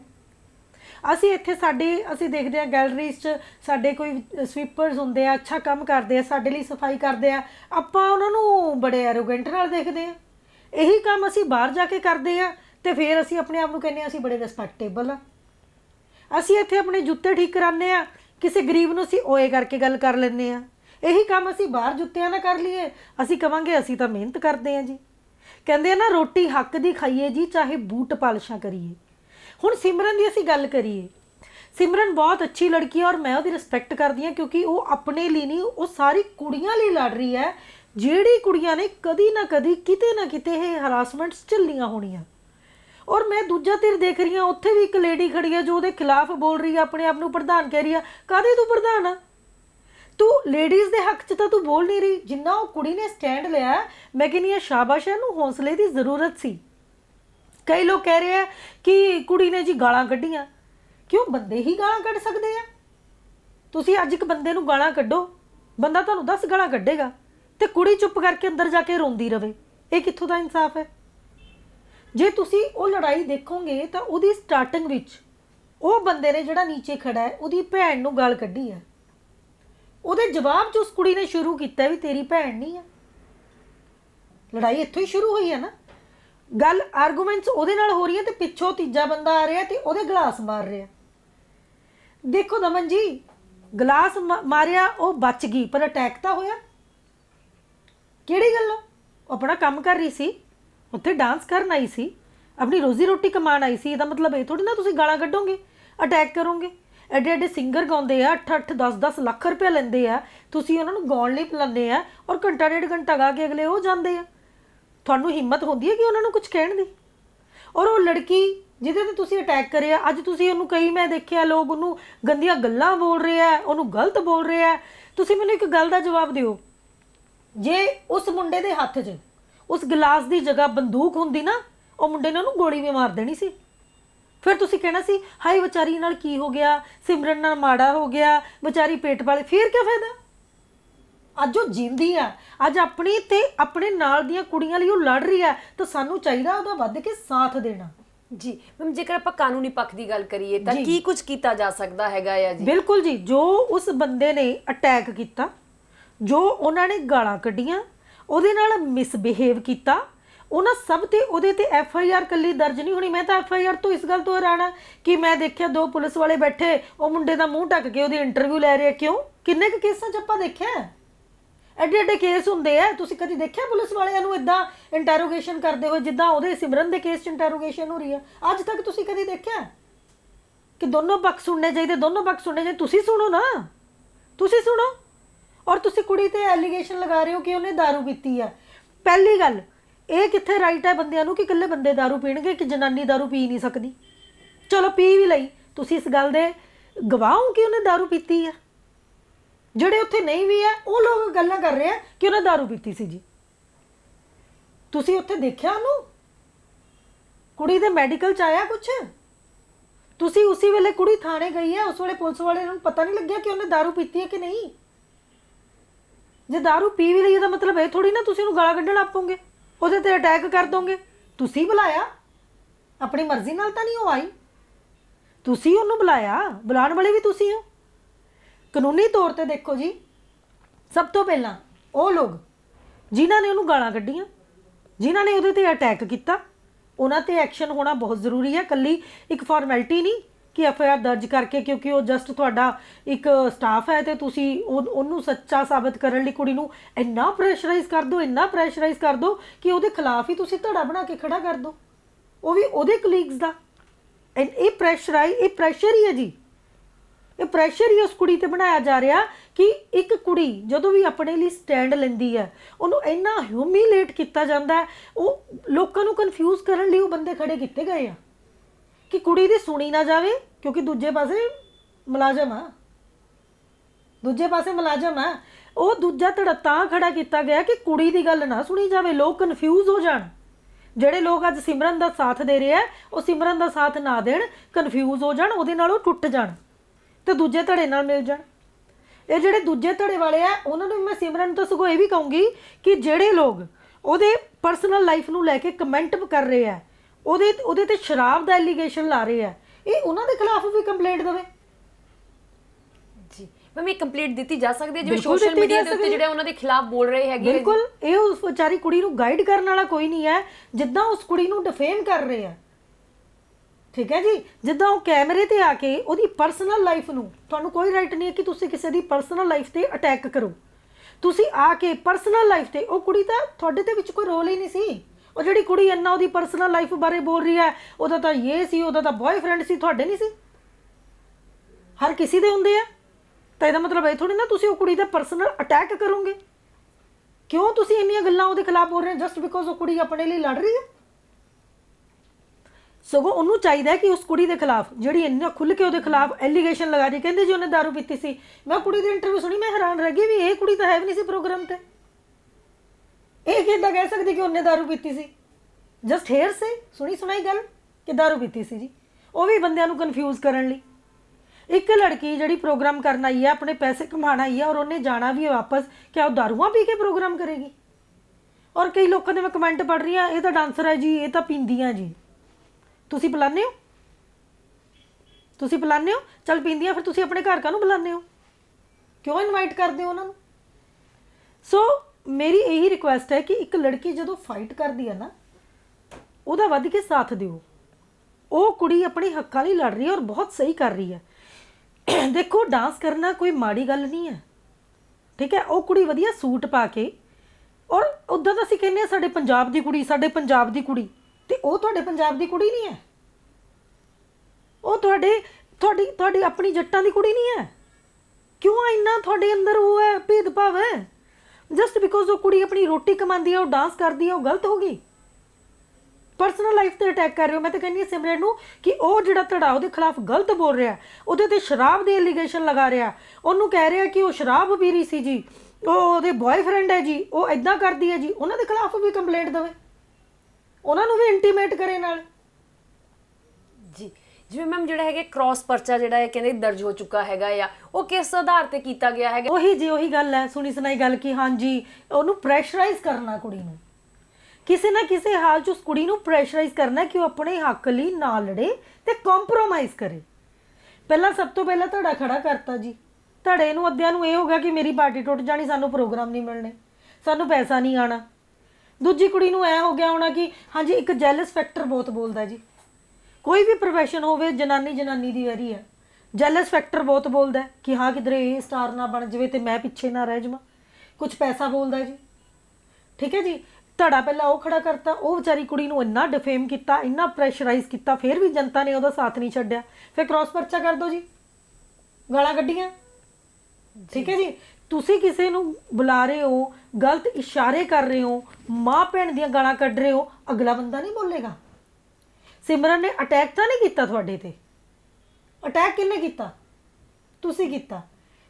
ਅਸੀਂ ਇੱਥੇ ਸਾਡੇ, ਅਸੀਂ ਦੇਖਦੇ ਆ ਗੈਲਰੀਜ਼ 'ਚ ਸਾਡੇ ਕੋਈ ਸਵੀਪਰਸ ਹੁੰਦੇ ਆ, ਅੱਛਾ ਕੰਮ ਕਰਦੇ ਆ, ਸਾਡੇ ਲਈ ਸਫ਼ਾਈ ਕਰਦੇ ਆ, ਆਪਾਂ ਉਹਨਾਂ ਨੂੰ ਬੜੇ ਐਰੋਗੈਂਟ ਨਾਲ ਦੇਖਦੇ ਆ ਇਹੀ ਕੰਮ ਅਸੀਂ ਬਾਹਰ ਜਾ ਕੇ ਕਰਦੇ ਆ ਤੇ ਫਿਰ ਅਸੀਂ ਆਪਣੇ ਆਪ ਨੂੰ ਕਹਿੰਦੇ ਆ ਅਸੀਂ ਬੜੇ ਰਿਸਪੈਕਟੇਬਲ ਆ ਅਸੀਂ ਇੱਥੇ ਆਪਣੇ ਜੁੱਤੇ ਠੀਕ ਕਰਾਉਂਦੇ ਆ ਕਿਸੇ ਗਰੀਬ ਨੂੰ ਅਸੀਂ ਓਏ ਕਰਕੇ ਗੱਲ ਕਰ ਲੈਂਦੇ ਆ ਇਹੀ ਕੰਮ ਅਸੀਂ ਬਾਹਰ ਜੁੱਤਿਆਂ ਨਾਲ ਕਰ ਲਈਏ, ਅਸੀਂ ਕਵਾਂਗੇ ਅਸੀਂ ਤਾਂ ਮਿਹਨਤ ਕਰਦੇ ਆ ਜੀ। ਕਹਿੰਦੇ ਆ ਨਾ, ਰੋਟੀ ਹੱਕ ਦੀ ਖਾਈਏ ਜੀ, ਚਾਹੇ ਬੂਟ ਪਾਲਿਸ਼ਾਂ ਕਰੀਏ। ਹੁਣ ਸਿਮਰਨ ਦੀ ਅਸੀਂ ਗੱਲ ਕਰੀਏ। ਸਿਮਰਨ ਬਹੁਤ ਅੱਛੀ ਲੜਕੀ ਹੈ ਔਰ ਮੈਂ ਉਹਦੀ ਰਿਸਪੈਕਟ ਕਰਦੀ ਹਾਂ ਕਿਉਂਕਿ ਉਹ ਆਪਣੇ ਲਈ ਨਹੀਂ, ਉਹ ਸਾਰੀ ਕੁੜੀਆਂ ਲਈ ਲੜ ਰਹੀ ਹੈ। ਜਿਹੜੀ ਕੁੜੀਆਂ ਨੇ ਕਦੀ ਨਾ ਕਦੀ ਕਿਤੇ ਨਾ ਕਿਤੇ ਇਹ ਹਰਾਸਮੈਂਟਸ ਝੱਲੀਆਂ ਹੋਣੀਆਂ। ਔਰ ਮੈਂ ਦੂਜਾ ਧਿਰ ਦੇਖ ਰਹੀ ਹਾਂ, ਉੱਥੇ ਵੀ ਇੱਕ ਲੇਡੀ ਖੜੀ ਹੈ ਜੋ ਉਹਦੇ ਖਿਲਾਫ ਬੋਲ ਰਹੀ ਹੈ, ਆਪਣੇ ਆਪ ਨੂੰ ਪ੍ਰਧਾਨ ਕਹਿ ਰਹੀ ਹੈ। ਕਾਹਦੇ ਤੂੰ ਪ੍ਰਧਾਨ ਆ? ਤੂੰ ਲੇਡੀਜ਼ ਦੇ ਹੱਕ 'ਚ ਤਾਂ ਤੂੰ ਬੋਲ ਨਹੀਂ ਰਹੀ, ਜਿੰਨਾ ਉਹ ਕੁੜੀ ਨੇ ਸਟੈਂਡ ਲਿਆ, ਮੈਂ ਕਹਿੰਦੀ ਹਾਂ, ਸ਼ਾਬਾਸ਼ ਹੈ ਇਹਨੂੰ ਹੌਸਲੇ ਦੀ ਜ਼ਰੂਰਤ ਸੀ। ਕਈ ਲੋਕ ਕਹਿ ਰਹੇ ਆ ਕਿ ਕੁੜੀ ਨੇ ਜੀ ਗਾਲਾਂ ਕੱਢੀਆਂ। ਕਿਉਂ? ਬੰਦੇ ਹੀ ਗਾਲਾਂ ਕੱਢ ਸਕਦੇ ਆ। ਤੁਸੀਂ ਅੱਜ ਇੱਕ ਬੰਦੇ ਨੂੰ ਗਾਲਾਂ ਕੱਢੋ, ਬੰਦਾ ਤੁਹਾਨੂੰ 10 ਗਾਲਾਂ ਕੱਢੇਗਾ ਤੇ ਕੁੜੀ ਚੁੱਪ ਕਰਕੇ ਅੰਦਰ ਜਾ ਕੇ ਰੋਂਦੀ ਰਵੇ। ਇਹ ਕਿੱਥੋਂ ਦਾ ਇਨਸਾਫ ਹੈ? ਜੇ ਤੁਸੀਂ ਉਹ ਲੜਾਈ ਦੇਖੋਗੇ ਤਾਂ ਉਹਦੀ ਸਟਾਰਟਿੰਗ ਵਿੱਚ ਉਹ ਬੰਦੇ ਨੇ ਜਿਹੜਾ ਨੀਚੇ ਖੜਾ ਹੈ, ਉਹਦੀ ਭੈਣ ਨੂੰ ਗਾਲ ਕੱਢੀ ਹੈ। ਉਹਦੇ ਜਵਾਬ 'ਚ ਉਸ ਕੁੜੀ ਨੇ ਸ਼ੁਰੂ ਕੀਤਾ ਵੀ ਤੇਰੀ ਭੈਣ ਨਹੀਂ ਹੈ ਲੜਾਈ ਇੱਥੋਂ ਹੀ ਸ਼ੁਰੂ ਹੋਈ ਹੈ ਨਾ। ਗੱਲ ਆਰਗੂਮੈਂਟਸ ਉਹਦੇ ਨਾਲ ਹੋ ਰਹੀ ਹੈ ਤੇ ਪਿੱਛੋਂ ਤੀਜਾ ਬੰਦਾ ਆ ਰਿਹਾ ਤੇ ਉਹਦੇ ਗਲਾਸ ਮਾਰ ਰਿਹਾ। ਦੇਖੋ ਦਮਨ ਜੀ, ਗਲਾਸ ਮ- ਮਾਰਿਆ, ਉਹ ਬਚ ਗਈ, ਪਰ ਅਟੈਕ ਤਾਂ ਹੋਇਆ। ਕਿਹੜੀ ਗੱਲੋਂ? ਆਪਣਾ ਕੰਮ ਕਰ ਰਹੀ ਸੀ। ਉੱਥੇ ਡਾਂਸ ਕਰਨ ਆਈ ਸੀ। ਆਪਣੀ ਰੋਜ਼ੀ ਰੋਟੀ ਕਮਾਉਣ ਆਈ ਸੀ। ਇਹਦਾ ਮਤਲਬ ਇਹ ਥੋੜੀ ਨਾ ਤੁਸੀਂ ਗਾਲਾਂ ਕੱਢੋਗੇ ਅਟੈਕ ਕਰੋਗੇ। ਐਡੇ ਐਡੇ ਸਿੰਗਰ ਗਾਉਂਦੇ ਆ 8 8 10 10 ਲੱਖ ਰੁਪਏ ਲੈਂਦੇ ਆ। ਤੁਸੀਂ ਉਹਨਾਂ ਨੂੰ ਗਾਉਣ ਲਈ ਬੁਲਾਉਂਦੇ ਆ ਔਰ ਘੰਟਾ, ਡੇਢ ਘੰਟਾ ਗਾ ਕੇ ਅਗਲੇ ਉਹ ਜਾਂਦੇ ਆ। ਤੁਹਾਨੂੰ ਹਿੰਮਤ ਹੁੰਦੀ ਹੈ ਕਿ ਉਹਨਾਂ ਨੂੰ ਕੁਝ ਕਹਿਣ ਦੀ? ਔਰ ਉਹ ਲੜਕੀ ਜਿਹਦੇ ਤੇ ਤੁਸੀਂ ਅਟੈਕ ਕਰਿਆ, ਅੱਜ ਤੁਸੀਂ ਉਹਨੂੰ ਕਈ ਮੈਂ ਦੇਖਿਆ ਲੋਕ ਉਹਨੂੰ ਗੰਦੀਆਂ ਗੱਲਾਂ ਬੋਲ ਰਹੇ ਆ ਉਹਨੂੰ ਗਲਤ ਬੋਲ ਰਹੇ ਆ ਤੁਸੀਂ ਮੈਨੂੰ ਇੱਕ ਗੱਲ ਦਾ ਜਵਾਬ ਦਿਓ। ਜੇ ਉਸ ਮੁੰਡੇ ਦੇ ਹੱਥ 'ਚ ਉਸ ਗਲਾਸ ਦੀ ਜਗ੍ਹਾ ਬੰਦੂਕ ਹੁੰਦੀ ਨਾ ਉਹ ਮੁੰਡੇ ਨੇ ਉਹਨੂੰ ਗੋਲੀ ਵੀ ਮਾਰ ਦੇਣੀ ਸੀ। ਫਿਰ ਤੁਸੀਂ ਕਹਿਣਾ ਸੀ ਹਾਏ ਵਿਚਾਰੀ ਨਾਲ ਕੀ ਹੋ ਗਿਆ ਸਿਮਰਨ ਨਾਲ ਮਾੜਾ ਹੋ ਗਿਆ ਵਿਚਾਰੀ ਪੇਟ ਵਾਲੇ ਫਿਰ ਕੀ ਫਾਇਦਾ? ਅੱਜ ਉਹ ਜਿੰਦੀ ਆ ਅੱਜ ਆਪਣੀ ਤੇ ਆਪਣੇ ਨਾਲ ਦੀਆਂ ਕੁੜੀਆਂ ਲਈ ਉਹ ਲੜ ਰਹੀ ਆ ਤਾਂ ਸਾਨੂੰ ਚਾਹੀਦਾ ਉਹਦਾ ਵੱਧ ਕੇ ਸਾਥ ਦੇਣਾ। ਜੀ ਮੈਮ ਜੇਕਰ ਆਪਾਂ ਕਾਨੂੰਨੀ ਪੱਖ ਦੀ ਗੱਲ ਕਰੀਏ ਤਾਂ ਕੀ ਕੁਝ ਕੀਤਾ ਜਾ ਸਕਦਾ ਹੈਗਾ ਆ ਜੀ? ਬਿਲਕੁਲ ਜੀ ਜੋ ਉਸ ਬੰਦੇ ਨੇ ਅਟੈਕ ਕੀਤਾ ਜੋ ਉਹਨਾਂ ਨੇ ਗਾਲਾਂ ਕੱਢੀਆਂ ਉਹਦੇ ਨਾਲ ਮਿਸਬਿਹੇਵ ਕੀਤਾ। ਉਹਨਾਂ ਸਭ ਤੇ ਉਹਦੇ ਤੇ ਐਫ ਆਈ ਆਰ ਕੱਲੀ ਦਰਜ ਨਹੀਂ ਹੋਣੀ। ਮੈਂ ਤਾਂ ਐਫ ਆਈ ਆਰ ਤੋਂ ਇਸ ਗੱਲ ਤੋਂ ਹੈਰਾਨ ਕਿ ਮੈਂ ਦੇਖਿਆ ਦੋ ਪੁਲਿਸ ਵਾਲੇ ਬੈਠੇ, ਉਹ ਮੁੰਡੇ ਦਾ ਮੂੰਹ ਢੱਕ ਕੇ ਉਹਦੀ ਇੰਟਰਵਿਊ ਲੈ ਰਹੇ ਕਿਉਂ? ਕਿੰਨੇ ਕੁ ਕੇਸਾਂ 'ਚ ਆਪਾਂ ਦੇਖਿਆ? ਐਡੇ ਐਡੇ ਕੇਸ ਹੁੰਦੇ ਆ। ਤੁਸੀਂ ਕਦੀ ਦੇਖਿਆ ਪੁਲਿਸ ਵਾਲਿਆਂ ਨੂੰ ਇਦਾਂ ਇੰਟਰੋਗੇਸ਼ਨ ਕਰਦੇ ਹੋਏ, ਜਿੱਦਾਂ ਉਹਦੇ ਸਿਮਰਨ ਦੇ ਕੇਸ 'ਚ ਇੰਟਰੋਗੇਸ਼ਨ ਹੋ ਰਹੀ ਆ? ਅੱਜ ਤੱਕ ਤੁਸੀਂ ਕਦੀ ਦੇਖਿਆ? ਕਿ ਦੋਨੋਂ ਪੱਖ ਸੁਣਨੇ ਚਾਹੀਦੇ, ਦੋਨੋਂ ਪੱਖ ਸੁਣਨੇ ਚਾਹੀਦੇ। ਤੁਸੀਂ ਸੁਣੋ ਨਾ। ਤੁਸੀਂ ਸੁਣੋ। ਔਰ ਤੁਸੀਂ ਕੁੜੀ ਤੇ ਐਲੀਗੇਸ਼ਨ ਲਗਾ ਰਹੇ ਹੋ ਕਿ ਉਹਨੇ दारू ਪੀਤੀ ਆ ਪਹਿਲੀ ਗੱਲ ਇਹ ਕਿੱਥੇ ਰਾਈਟ ਹੈ ਬੰਦਿਆਂ ਨੂੰ ਕਿ ਇਕੱਲੇ ਬੰਦੇ दारू ਪੀਣਗੇ ਕਿ ਜਨਾਨੀ दारू ਪੀ ਨਹੀਂ ਸਕਦੀ ਚਲੋ ਪੀ ਵੀ ਲਈ ਤੁਸੀਂ ਇਸ ਗੱਲ ਦੇ ਗਵਾਹ ਹੋ ਕਿ ਉਹਨੇ दारू ਪੀਤੀ ਆ ਜਿਹੜੇ ਉੱਥੇ ਨਹੀਂ ਵੀ ਆ ਉਹ ਲੋਕ ਗੱਲਾਂ ਕਰ ਰਹੇ ਆ ਕਿ ਉਹਨੇ दारू ਪੀਤੀ ਸੀ ਜੀ ਤੁਸੀਂ ਉੱਥੇ ਦੇਖਿਆ ਉਹਨੂੰ ਕੁੜੀ ਦੇ ਮੈਡੀਕਲ ਚ ਆਇਆ ਕੁਛ ਤੁਸੀਂ ਉਸੇ ਵੇਲੇ ਕੁੜੀ ਥਾਣੇ ਗਈ ਹੈ ਉਸ ਵੇਲੇ ਪੁਲਿਸ ਵਾਲੇ ਨੂੰ ਪਤਾ ਨਹੀਂ ਲੱਗਿਆ ਕਿ ਉਹਨੇ दारू ਪੀਤੀ ਹੈ ਕਿ ਨਹੀਂ ਜੇ दारू ਪੀ ਵੀ ਲਈ ਇਹਦਾ ਮਤਲਬ ਇਹ ਥੋੜੀ ਨਾ ਤੁਸੀਂ ਉਹਨੂੰ ਗਾਲਾਂ ਕੱਢਣ ਆਪੋਗੇ ਉਹਦੇ ਤੇ ਅਟੈਕ ਕਰ ਦੋਗੇ। ਤੁਸੀਂ ਬੁਲਾਇਆ? ਆਪਣੀ ਮਰਜ਼ੀ ਨਾਲ ਤਾਂ ਨਹੀਂ ਉਹ ਆਈ। ਤੁਸੀਂ ਉਹਨੂੰ ਬੁਲਾਇਆ? ਬੁਲਾਉਣ ਵਾਲੇ ਵੀ ਤੁਸੀਂ ਹੋ। ਕਾਨੂੰਨੀ ਤੌਰ ਤੇ ਦੇਖੋ ਜੀ, ਸਭ ਤੋਂ ਪਹਿਲਾਂ ਉਹ ਲੋਕ ਜਿਨ੍ਹਾਂ ਨੇ ਉਹਨੂੰ ਗਾਲਾਂ ਕੱਢੀਆਂ, ਜਿਨ੍ਹਾਂ ਨੇ ਉਹਦੇ ਤੇ ਅਟੈਕ ਕੀਤਾ, ਉਹਨਾਂ ਤੇ ਐਕਸ਼ਨ ਹੋਣਾ ਬਹੁਤ ਜ਼ਰੂਰੀ ਹੈ। ਕੱਲੀ ਇੱਕ ਫਾਰਮੈਲਿਟੀ ਨਹੀਂ ਕਿ ਐਫ ਆਈ ਆਰ ਦਰਜ ਕਰਕੇ ਕਿਉਂਕਿ ਉਹ ਜਸਟ ਤੁਹਾਡਾ ਇੱਕ ਸਟਾਫ ਹੈ ਤੇ ਤੁਸੀਂ ਉਹ- ਉਹਨੂੰ ਸੱਚਾ ਸਾਬਤ ਕਰਨ ਲਈ ਕੁੜੀ ਨੂੰ ਇੰਨਾ ਪ੍ਰੈਸ਼ਰਾਈਜ਼ ਕਰ ਦਿਓ ਇੰਨਾ ਪ੍ਰੈਸ਼ਰਾਈਜ਼ ਕਰ ਦਿਓ ਕਿ ਉਹਦੇ ਖਿਲਾਫ ਹੀ ਤੁਸੀਂ ਧੜਾ ਬਣਾ ਕੇ ਖੜਾ ਕਰ ਦਿਓ ਉਹ ਵੀ ਉਹਦੇ ਕਲੀਗਸ ਦਾ। ਇਹ ਇਹ ਪ੍ਰੈਸ਼ਰਾਈ ਇਹ ਪ੍ਰੈਸ਼ਰ ਹੀ ਹੈ ਜੀ। ਇਹ ਪ੍ਰੈਸ਼ਰ ਹੀ ਉਸ ਕੁੜੀ ਤੇ ਬਣਾਇਆ ਜਾ ਰਿਹਾ ਕਿ ਇੱਕ ਕੁੜੀ ਜਦੋਂ ਵੀ ਆਪਣੇ ਲਈ ਸਟੈਂਡ ਲੈਂਦੀ ਹੈ, ਉਹਨੂੰ ਇੰਨਾ ਹਿਊਮਿਲੇਟ ਕੀਤਾ ਜਾਂਦਾ ਹੈ, ਉਹ ਲੋਕਾਂ ਨੂੰ ਕਨਫਿਊਜ਼ ਕਰਨ ਲਈ ਉਹ ਬੰਦੇ ਖੜੇ ਕੀਤੇ ਗਏ ਆ। ਕਿ ਕੁੜੀ ਦੀ ਸੁਣੀ ਨਾ ਜਾਵੇ, ਕਿਉਂਕਿ ਦੂਜੇ ਪਾਸੇ ਮੁਲਾਜ਼ਮ ਆ। ਦੂਜੇ ਪਾਸੇ ਮੁਲਾਜ਼ਮ ਆ। ਉਹ ਦੂਜਾ ਧੜਾ ਤਾਂ ਖੜਾ ਕੀਤਾ ਗਿਆ ਕਿ ਕੁੜੀ ਦੀ ਗੱਲ ਨਾ ਸੁਣੀ ਜਾਵੇ, ਲੋਕ ਕਨਫਿਊਜ਼ ਹੋ ਜਾਣ। ਜਿਹੜੇ ਲੋਕ ਅੱਜ ਸਿਮਰਨ ਦਾ ਸਾਥ ਦੇ ਰਹੇ ਆ, ਉਹ ਸਿਮਰਨ ਦਾ ਸਾਥ ਨਾ ਦੇਣ ਕਨਫਿਊਜ਼ ਹੋ ਜਾਣ, ਉਹਦੇ ਨਾਲ ਉਹ ਟੁੱਟ ਜਾਣ ਤੇ ਦੂਜੇ ਧੜੇ ਨਾਲ ਮਿਲ ਜਾਣ। ਇਹ ਜਿਹੜੇ ਦੂਜੇ ਧੜੇ ਵਾਲੇ ਆ, ਉਹਨਾਂ ਨੂੰ ਵੀ ਮੈਂ ਸਿਮਰਨ ਤੋਂ ਸਗੋਂ ਇਹ ਵੀ ਕਹੂੰਗੀ ਕਿ ਜਿਹੜੇ ਲੋਕ ਉਹਦੇ ਪਰਸਨਲ ਲਾਈਫ ਨੂੰ ਲੈ ਕੇ ਕਮੈਂਟ ਕਰ ਰਹੇ ਆ ਉਹਦੇ ਉਹਦੇ ਤੇ ਸ਼ਰਾਬ ਦਾ ਐਲੀਗੇਸ਼ਨ ਲਾ ਰਹੇ ਆ। ਇਹ ਉਹਨਾਂ ਦੇ ਖਿਲਾਫ ਵੀ ਕੰਪਲੇਂਟ ਦੇਵੇ। ਜੀ ਮੈਮ ਇਹ ਕੰਪਲੀਟ ਦਿੱਤੀ ਜਾ ਸਕਦੀ ਹੈ ਜਿਵੇਂ ਬਿਲਕੁਲ ਸੋਸ਼ਲ ਦਿੱਤੀ ਮੀਡੀਆ ਜਾ ਦੇ ਉੱਤੇ ਸਕਦੀ। ਜਿਹੜੇ ਉਹਨਾਂ ਦੇ ਖਿਲਾਫ ਬੋਲ ਰਹੇ ਹੈਗੇ। ਬਿਲਕੁਲ ਇਹ ਉਸ ਵਿਚਾਰੀ ਕੁੜੀ ਨੂੰ ਗਾਈਡ ਕਰਨ ਵਾਲਾ ਕੋਈ ਨਹੀਂ ਹੈ। ਜਿੱਦਾਂ ਉਸ ਕੁੜੀ ਨੂੰ ਡਿਫੇਮ ਕਰ ਰਹੇ ਆ। ਠੀਕ ਹੈ ਜੀ? ਜਿੱਦਾਂ ਉਹ ਕੈਮਰੇ ਤੇ ਆ ਕੇ ਉਹਦੀ ਪਰਸਨਲ ਲਾਈਫ ਨੂੰ ਤੁਹਾਨੂੰ ਕੋਈ ਰਾਈਟ ਨਹੀਂ ਹੈ ਕਿ ਤੁਸੀਂ ਕਿਸੇ ਦੀ ਪਰਸਨਲ ਲਾਈਫ ਤੇ ਅਟੈਕ ਕਰੋ। ਤੁਸੀਂ ਆ ਕੇ ਪਰਸਨਲ ਲਾਈਫ ਤੇ ਉਹ ਕੁੜੀ ਤਾਂ ਤੁਹਾਡੇ ਤੇ ਵਿੱਚ ਕੋਈ ਰੋਲ ਹੀ ਨਹੀਂ ਸੀ। ਉਹ ਜਿਹੜੀ ਕੁੜੀ ਇੰਨਾ ਉਹਦੀ ਪਰਸਨਲ ਲਾਈਫ ਬਾਰੇ ਬੋਲ ਰਹੀ ਹੈ, ਉਹਦਾ ਤਾਂ ਇਹ ਸੀ, ਉਹਦਾ ਤਾਂ ਬॉयਫ੍ਰੈਂਡ ਸੀ, ਤੁਹਾਡੇ ਨਹੀਂ ਸੀ? ਹਰ ਕਿਸੇ ਦੇ ਹੁੰਦੇ ਆ। ਤਾਂ ਇਹਦਾ ਮਤਲਬ ਇਹ ਥੋੜੀ ਨਾ ਤੁਸੀਂ ਉਹ ਕੁੜੀ ਦਾ ਪਰਸਨਲ ਅਟੈਕ ਕਰੋਗੇ। ਕਿਉਂ ਤੁਸੀਂ ਇੰਨੀਆਂ ਗੱਲਾਂ ਉਹਦੇ ਖਿਲਾਫ ਬੋਲ ਰਹੇ ਹੋ ਜਸਟ ਬਿਕੋਜ਼ ਉਹ ਕੁੜੀ ਆਪਣੇ ਲਈ ਲੜ ਰਹੀ ਹੈ? ਸਗੋਂ ਉਹਨੂੰ ਚਾਹੀਦਾ ਹੈ ਕਿ ਉਸ ਕੁੜੀ ਦੇ ਖਿਲਾਫ, ਜਿਹੜੀ ਇੰਨਾ ਖੁੱਲ ਕੇ ਉਹਦੇ ਖਿਲਾਫ ਐਲੀਗੇਸ਼ਨ ਲਗਾ ਰਹੀ ਕਹਿੰਦੇ ਜੀ ਉਹਨੇ ਦਾਰੂ ਪੀਤੀ ਸੀ। ਮੈਂ ਕੁੜੀ ਦੀ ਇੰਟਰਵਿਊ ਸੁਣੀ, ਮੈਂ ਹੈਰਾਨ ਰਹਿ ਗਈ ਵੀ ਇਹ ਕੁੜੀ ਤਾਂ ਹੈ ਵੀ ਨਹੀਂ ਸੀ ਪ੍ਰੋਗਰਾਮ ਤੇ। ਇਹ ਕਿੱਦਾਂ ਕਹਿ ਸਕਦੀ ਕਿ ਉਹਨੇ दारू ਪੀਤੀ ਸੀ ਜਸਟ ਹੇਅਰ ਸੇ ਸੁਣੀ ਸੁਣਾਈ ਗੱਲ ਕਿ दारू ਪੀਤੀ ਸੀ ਜੀ ਉਹ ਵੀ ਬੰਦਿਆਂ ਨੂੰ ਕਨਫਿਊਜ਼ ਕਰਨ ਲਈ ਇੱਕ ਲੜਕੀ ਜਿਹੜੀ ਪ੍ਰੋਗਰਾਮ ਕਰਨ ਆਈ ਹੈ ਆਪਣੇ ਪੈਸੇ ਕਮਾਉਣ ਆਈ ਹੈ ਔਰ ਉਹਨੇ ਜਾਣਾ ਵੀ ਹੈ ਵਾਪਸ ਕਿ ਉਹ ਦਾਰੂਆਂ ਪੀ ਕੇ ਪ੍ਰੋਗਰਾਮ ਕਰੇਗੀ ਔਰ ਕਈ ਲੋਕਾਂ ਦੇ ਮੈਂ ਕਮੈਂਟ ਪੜ ਰਹੀ ਹਾਂ ਇਹ ਤਾਂ ਡਾਂਸਰ ਹੈ ਜੀ ਇਹ ਤਾਂ ਪੀਂਦੀਆਂ ਜੀ ਤੁਸੀਂ ਬੁਲਾਉਂਦੇ ਹੋ ਤੁਸੀਂ ਬੁਲਾਉਂਦੇ ਹੋ ਚਲ ਪੀਂਦੀਆਂ ਫਿਰ ਤੁਸੀਂ ਆਪਣੇ ਘਰ ਕਾਹਨੂੰ ਬੁਲਾਉਂਦੇ ਹੋ ਕਿਉਂ ਇਨਵਾਈਟ ਕਰਦੇ ਹੋ ਉਹਨਾਂ ਨੂੰ ਸੋ ਮੇਰੀ ਇਹੀ ਰਿਕੁਐਸਟ ਹੈ ਕਿ ਇੱਕ ਲੜਕੀ ਜਦੋਂ ਫਾਈਟ ਕਰਦੀ ਹੈ ਨਾ, ਉਹਦਾ ਵੱਧ ਕੇ ਸਾਥ ਦਿਓ। ਉਹ ਕੁੜੀ ਆਪਣੇ ਹੱਕਾਂ ਲਈ ਲੜ ਰਹੀ ਹੈ ਔਰ ਬਹੁਤ ਸਹੀ ਕਰ ਰਹੀ ਹੈ। ਦੇਖੋ ਡਾਂਸ ਕਰਨਾ ਕੋਈ ਮਾੜੀ ਗੱਲ ਨਹੀਂ ਹੈ। ਠੀਕ ਹੈ, ਉਹ ਕੁੜੀ ਵਧੀਆ ਸੂਟ ਪਾ ਕੇ ਔਰ ਉਦਾਂ ਤਾਂ ਅਸੀਂ ਕਹਿੰਦੇ ਆ ਸਾਡੇ ਪੰਜਾਬ ਦੀ ਕੁੜੀ, ਸਾਡੇ ਪੰਜਾਬ ਦੀ ਕੁੜੀ, ਤੇ ਉਹ ਤੁਹਾਡੇ ਪੰਜਾਬ ਦੀ ਕੁੜੀ ਨਹੀਂ ਹੈ। ਉਹ ਤੁਹਾਡੇ, ਤੁਹਾਡੀ ਤੁਹਾਡੀ ਆਪਣੀ ਜੱਟਾਂ ਦੀ ਕੁੜੀ ਨਹੀਂ ਹੈ। ਕਿਉਂ ਇੰਨਾ ਤੁਹਾਡੇ ਅੰਦਰ ਉਹ ਹੈ, ਭੇਦਭਾਵ ਹੈ? ਜਸਟ ਬਿਕੋਜ਼ ਉਹ ਕੁੜੀ ਆਪਣੀ ਰੋਟੀ ਕਮਾਉਂਦੀ ਹੈ ਉਹ ਡਾਂਸ ਕਰਦੀ ਹੈ ਉਹ ਗਲਤ ਹੋ ਗਈ? ਪਰਸਨਲ ਲਾਈਫ ਤੇ ਅਟੈਕ ਕਰ ਰਹੇ ਹੋ। ਮੈਂ ਤਾਂ ਕਹਿੰਦੀ ਹਾਂ ਸਿਮਰਨ ਨੂੰ ਕਿ ਉਹ ਜਿਹੜਾ ਧੜਾ ਉਹਦੇ ਖਿਲਾਫ ਗਲਤ ਬੋਲ ਰਿਹਾ ਉਹਦੇ ਤੇ ਸ਼ਰਾਬ ਦੇ ਐਲੀਗੇਸ਼ਨ ਲਗਾ ਰਿਹਾ ਉਹਨੂੰ ਕਹਿ ਰਿਹਾ ਕਿ ਉਹ ਸ਼ਰਾਬ ਪੀ ਰਹੀ ਸੀ ਜੀ, ਉਹ ਉਹਦੇ ਬॉयਫ੍ਰੈਂਡ ਹੈ ਜੀ, ਉਹ ਐਦਾਂ ਕਰਦੀ ਹੈ ਜੀ, ਉਹਨਾਂ ਦੇ ਖਿਲਾਫ ਵੀ ਕੰਪਲੇਂਟ ਦੇਵੇ। ਉਹਨਾਂ ਨੂੰ ਵੀ ਇੰਟੀਮੇਟ ਕਰੇ ਨਾਲ। ਜਿਵੇਂ ਮੈਮ ਜਿਹੜਾ ਹੈਗਾ ਕ੍ਰਾਸ ਪਰਚਾ ਜਿਹੜਾ ਹੈ ਕਹਿੰਦੇ ਦਰਜ ਹੋ ਚੁੱਕਾ ਹੈਗਾ ਆ ਉਹ ਕਿਸ ਆਧਾਰ ਤੇ ਕੀਤਾ ਗਿਆ ਹੈਗਾ? ਉਹੀ ਜੀ, ਉਹੀ ਗੱਲ ਹੈ। ਸੁਣੀ ਸੁਣਾਈ ਗੱਲ ਕਿ ਹਾਂਜੀ, ਉਹਨੂੰ ਪ੍ਰੈਸ਼ਰਾਈਜ਼ ਕਰਨਾ ਕੁੜੀ ਨੂੰ। ਕਿਸੇ ਨਾ ਕਿਸੇ ਹਾਲ 'ਚ ਉਸ ਕੁੜੀ ਨੂੰ ਪ੍ਰੈਸ਼ਰਾਈਜ਼ ਕਰਨਾ ਕਿ ਉਹ ਆਪਣੇ ਹੱਕ ਲਈ ਨਾ ਲੜੇ ਤੇ ਕੰਪਰੋਮਾਈਜ਼ ਕਰੇ। ਪਹਿਲਾਂ ਸਭ ਤੋਂ ਪਹਿਲਾਂ ਧੜਾ ਖੜਾ ਕਰਤਾ ਜੀ। ਧੜੇ ਨੂੰ ਅੱਧਿਆਂ ਨੂੰ ਇਹ ਹੋ ਗਿਆ ਕਿ ਮੇਰੀ ਪਾਰਟੀ ਟੁੱਟ ਜਾਣੀ, ਸਾਨੂੰ ਪ੍ਰੋਗਰਾਮ ਨਹੀਂ ਮਿਲਣੇ, ਸਾਨੂੰ ਪੈਸਾ ਨਹੀਂ ਆਣਾ ਦੂਜੀ ਕੁੜੀ ਨੂੰ ਐ ਹੋ ਗਿਆ ਹੋਣਾ ਕਿ ਹਾਂਜੀ, ਇੱਕ ਜੈਲਸ ਫੈਕਟਰ ਬਹੁਤ ਬੋਲਦਾ ਜੀ। ਕੋਈ ਵੀ profession ਹੋਵੇ, ਜਨਾਨੀ ਜਨਾਨੀ ਦੀ ਵੈਰੀ ਹੈ ਜੈਲਸ ਫੈਕਟਰ ਬਹੁਤ ਬੋਲਦਾ ਹੈ ਕਿ ਹਾਂ ਕਿਧਰੇ ਇਹ ਸਟਾਰ ਨਾ ਬਣ ਜਾਵੇ ਤੇ ਮੈਂ ਪਿੱਛੇ ਨਾ ਰਹਿ ਜਾਵਾਂ। ਕੁਝ ਪੈਸਾ ਬੋਲਦਾ ਜੀ। ਠੀਕ ਹੈ ਜੀ? ਧੜਾ ਪਹਿਲਾਂ ਉਹ ਖੜਾ ਕਰਤਾ, ਉਹ ਵਿਚਾਰੀ ਕੁੜੀ ਨੂੰ ਇੰਨਾ ਡਿਫੇਮ ਕੀਤਾ, ਇੰਨਾ ਪ੍ਰੈਸ਼ਰਾਈਜ਼ ਕੀਤਾ, ਫਿਰ ਵੀ ਜਨਤਾ ਨੇ ਉਹਦਾ ਸਾਥ ਨਹੀਂ ਛੱਡਿਆ। ਫਿਰ ਕ੍ਰਾਸ ਪਰਚਾ ਕਰ ਦਿਓ ਜੀ। ਗਾਲਾਂ ਕੱਢੀਆਂ। ਠੀਕ ਹੈ ਜੀ? ਤੁਸੀਂ ਕਿਸੇ ਨੂੰ ਬੁਲਾ ਰਹੇ ਹੋ, ਗਲਤ ਇਸ਼ਾਰੇ ਕਰ ਰਹੇ ਹੋ, ਮਾਂ ਭੈਣ ਦੀਆਂ ਗਾਲਾਂ ਕੱਢ ਰਹੇ ਹੋ, ਅਗਲਾ ਬੰਦਾ ਨਹੀਂ ਬੋਲੇਗਾ। ਸਿਮਰਨ ਨੇ ਅਟੈਕ ਤਾਂ ਨਹੀਂ ਕੀਤਾ ਤੁਹਾਡੇ ਤੇ। ਅਟੈਕ ਕਿਹਨੇ ਕੀਤਾ? ਤੁਸੀਂ ਕੀਤਾ।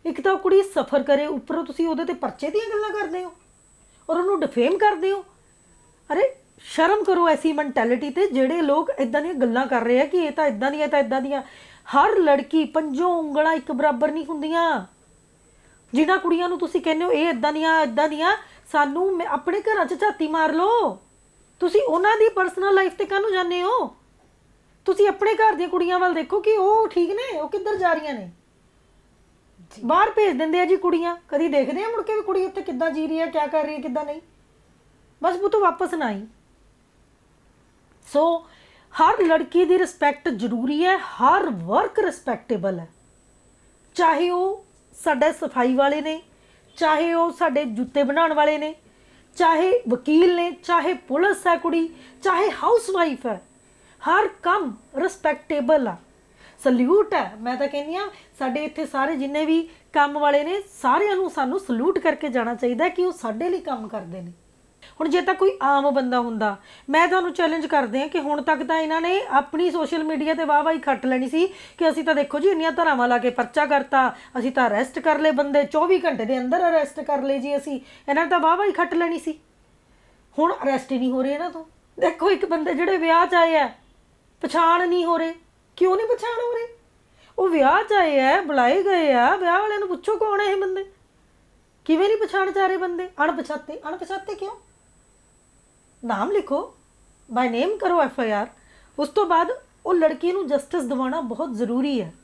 ਇੱਕ ਤਾਂ ਉਹ ਕੁੜੀ ਸਫਰ ਕਰੇ, ਉੱਪਰੋਂ ਤੁਸੀਂ ਉਹਦੇ ਤੇ ਪਰਚੇ ਦੀਆਂ ਗੱਲਾਂ ਕਰਦੇ ਹੋ ਔਰ ਉਹਨੂੰ ਡਿਫੇਮ ਕਰਦੇ ਹੋ। ਅਰੇ, ਸ਼ਰਮ ਕਰੋ ਐਸੀ ਮੈਂਟੈਲਿਟੀ ਤੇ ਜਿਹੜੇ ਲੋਕ ਇਦਾਂ ਦੀਆਂ ਗੱਲਾਂ ਕਰ ਰਹੇ ਆ ਕਿ ਇਹ ਤਾਂ ਇਦਾਂ ਦੀਆਂ ਤਾਂ ਇਦਾਂ ਦੀਆਂ। ਹਰ ਲੜਕੀ ਪੰਜੋਂ ਉਂਗਲਾਂ ਇੱਕ ਬਰਾਬਰ ਨਹੀਂ ਹੁੰਦੀਆਂ। ਜਿਨ੍ਹਾਂ ਕੁੜੀਆਂ ਨੂੰ ਤੁਸੀਂ ਕਹਿੰਦੇ ਹੋ ਇਹ ਇਦਾਂ ਦੀਆਂ ਇਦਾਂ ਦੀਆਂ, ਸਾਨੂੰ ਮੈਂ- ਆਪਣੇ ਘਰਾਂ 'ਚ ਝਾਤੀ ਮਾਰ ਲਓ। ਤੁਸੀਂ ਉਹਨਾਂ ਦੀ ਪਰਸਨਲ ਲਾਈਫ ਤੇ ਕਾਹਨੂੰ ਜਾਂਦੇ ਹੋ? ਤੁਸੀਂ ਆਪਣੇ ਘਰ ਦੀਆਂ ਕੁੜੀਆਂ ਵੱਲ ਦੇਖੋ ਕਿ ਉਹ ਠੀਕ ਨੇ ਉਹ ਕਿੱਧਰ ਜਾ ਰਹੀਆਂ ਨੇ? ਬਾਹਰ ਭੇਜ ਦਿੰਦੇ ਆ ਜੀ ਕੁੜੀਆਂ। ਕਦੀ ਦੇਖਦੇ ਆ ਮੁੜ ਕੇ ਵੀ ਕੁੜੀ ਉੱਥੇ ਕਿੱਦਾਂ ਜੀ ਰਹੀ ਹੈ ਕਿਆ ਕਰ ਰਹੀ ਹੈ ਕਿੱਦਾਂ ਨਹੀਂ? ਬਸ ਉਹ ਤੋਂ ਵਾਪਸ ਨਾ ਆਈ। ਸੋ ਹਰ ਲੜਕੀ ਦੀ ਰਿਸਪੈਕਟ ਜ਼ਰੂਰੀ ਹੈ ਹਰ ਵਰਕ ਰਿਸਪੈਕਟੇਬਲ ਹੈ। ਚਾਹੇ ਉਹ ਸਾਡੇ ਸਫ਼ਾਈ ਵਾਲੇ ਨੇ ਚਾਹੇ ਉਹ ਸਾਡੇ ਜੁੱਤੇ ਬਣਾਉਣ ਵਾਲੇ ਨੇ ਚਾਹੇ ਵਕੀਲ ਨੇ ਚਾਹੇ ਪੁਲਿਸ ਹੈ ਕੁੜੀ ਚਾਹੇ ਹਾਊਸ ਵਾਈਫ ਹੈ। ਹਰ ਕੰਮ ਰਿਸਪੈਕਟੇਬਲ ਆ। ਸਲੂਟ ਹੈ ਮੈਂ ਤਾਂ ਕਹਿੰਦੀ ਆ, ਸਾਡੇ ਇੱਥੇ ਸਾਰੇ ਜਿੰਨੇ ਵੀ ਕੰਮ ਵਾਲੇ ਨੇ, ਸਾਰਿਆਂ ਨੂੰ ਸਾਨੂੰ ਸਲੂਟ ਕਰਕੇ ਜਾਣਾ ਚਾਹੀਦਾ ਕਿ ਉਹ ਸਾਡੇ ਲਈ ਕੰਮ ਕਰਦੇ ਨੇ। ਹੁਣ ਜੇ ਤਾਂ ਕੋਈ ਆਮ ਬੰਦਾ ਹੁੰਦਾ, ਮੈਂ ਤੁਹਾਨੂੰ ਚੈਲੰਜ ਕਰਦੇ ਆ ਕਿ ਹੁਣ ਤੱਕ ਤਾਂ ਇਹਨਾਂ ਨੇ ਆਪਣੀ ਸੋਸ਼ਲ ਮੀਡੀਆ ਤੇ ਵਾਹ ਵਾਹੀ ਖੱਟ ਲੈਣੀ ਸੀ ਕਿ ਅਸੀਂ ਤਾਂ ਦੇਖੋ ਜੀ ਇੰਨੀਆਂ ਧਰਾਵਾਂ ਲਾ ਕੇ ਪਰਚਾ ਕਰਤਾ, ਅਸੀਂ ਤਾਂ ਅਰੈਸਟ ਕਰ ਲਏ ਬੰਦੇ 24 ਘੰਟੇ ਦੇ ਅੰਦਰ ਅਰੈਸਟ ਕਰ ਲਏ ਜੀ ਅਸੀਂ, ਇਹਨਾਂ ਨੇ ਤਾਂ ਵਾਹ ਵਾਹੀ ਖੱਟ ਲੈਣੀ ਸੀ। ਹੁਣ ਅਰੈਸਟ ਹੀ ਨਹੀਂ ਹੋ ਰਹੇ ਇਹਨਾਂ ਤੋਂ। ਦੇਖੋ ਇੱਕ ਬੰਦੇ ਜਿਹੜੇ ਵਿਆਹ 'ਚ ਆਏ ਆ ਪਛਾਣ ਨਹੀਂ ਹੋ ਰਹੇ। ਕਿਉਂ ਨਹੀਂ ਪਛਾਣ ਹੋ ਰਹੇ? ਉਹ ਵਿਆਹ 'ਚ ਆਏ ਆ, ਬੁਲਾਏ ਗਏ ਆ, ਵਿਆਹ ਵਾਲਿਆਂ ਨੂੰ ਪੁੱਛੋ ਕੌਣ ਹੈ ਇਹ ਬੰਦੇ? ਕਿਵੇਂ ਨਹੀਂ ਪਛਾਣ ਚ ਰਹੇ ਬੰਦੇ? ਅਣਪਛਾਤੇ ਅਣਪਛਾਤੇ ਕਿਉਂ? ਨਾਮ ਲਿਖੋ। ਬਾਈ ਨੇਮ ਕਰੋ ਐਫ ਆਈ ਆਰ ਉਸ ਤੋਂ ਬਾਅਦ ਉਹ ਲੜਕੀ ਨੂੰ ਜਸਟਿਸ ਦਿਵਾਉਣਾ ਬਹੁਤ ਜ਼ਰੂਰੀ ਹੈ।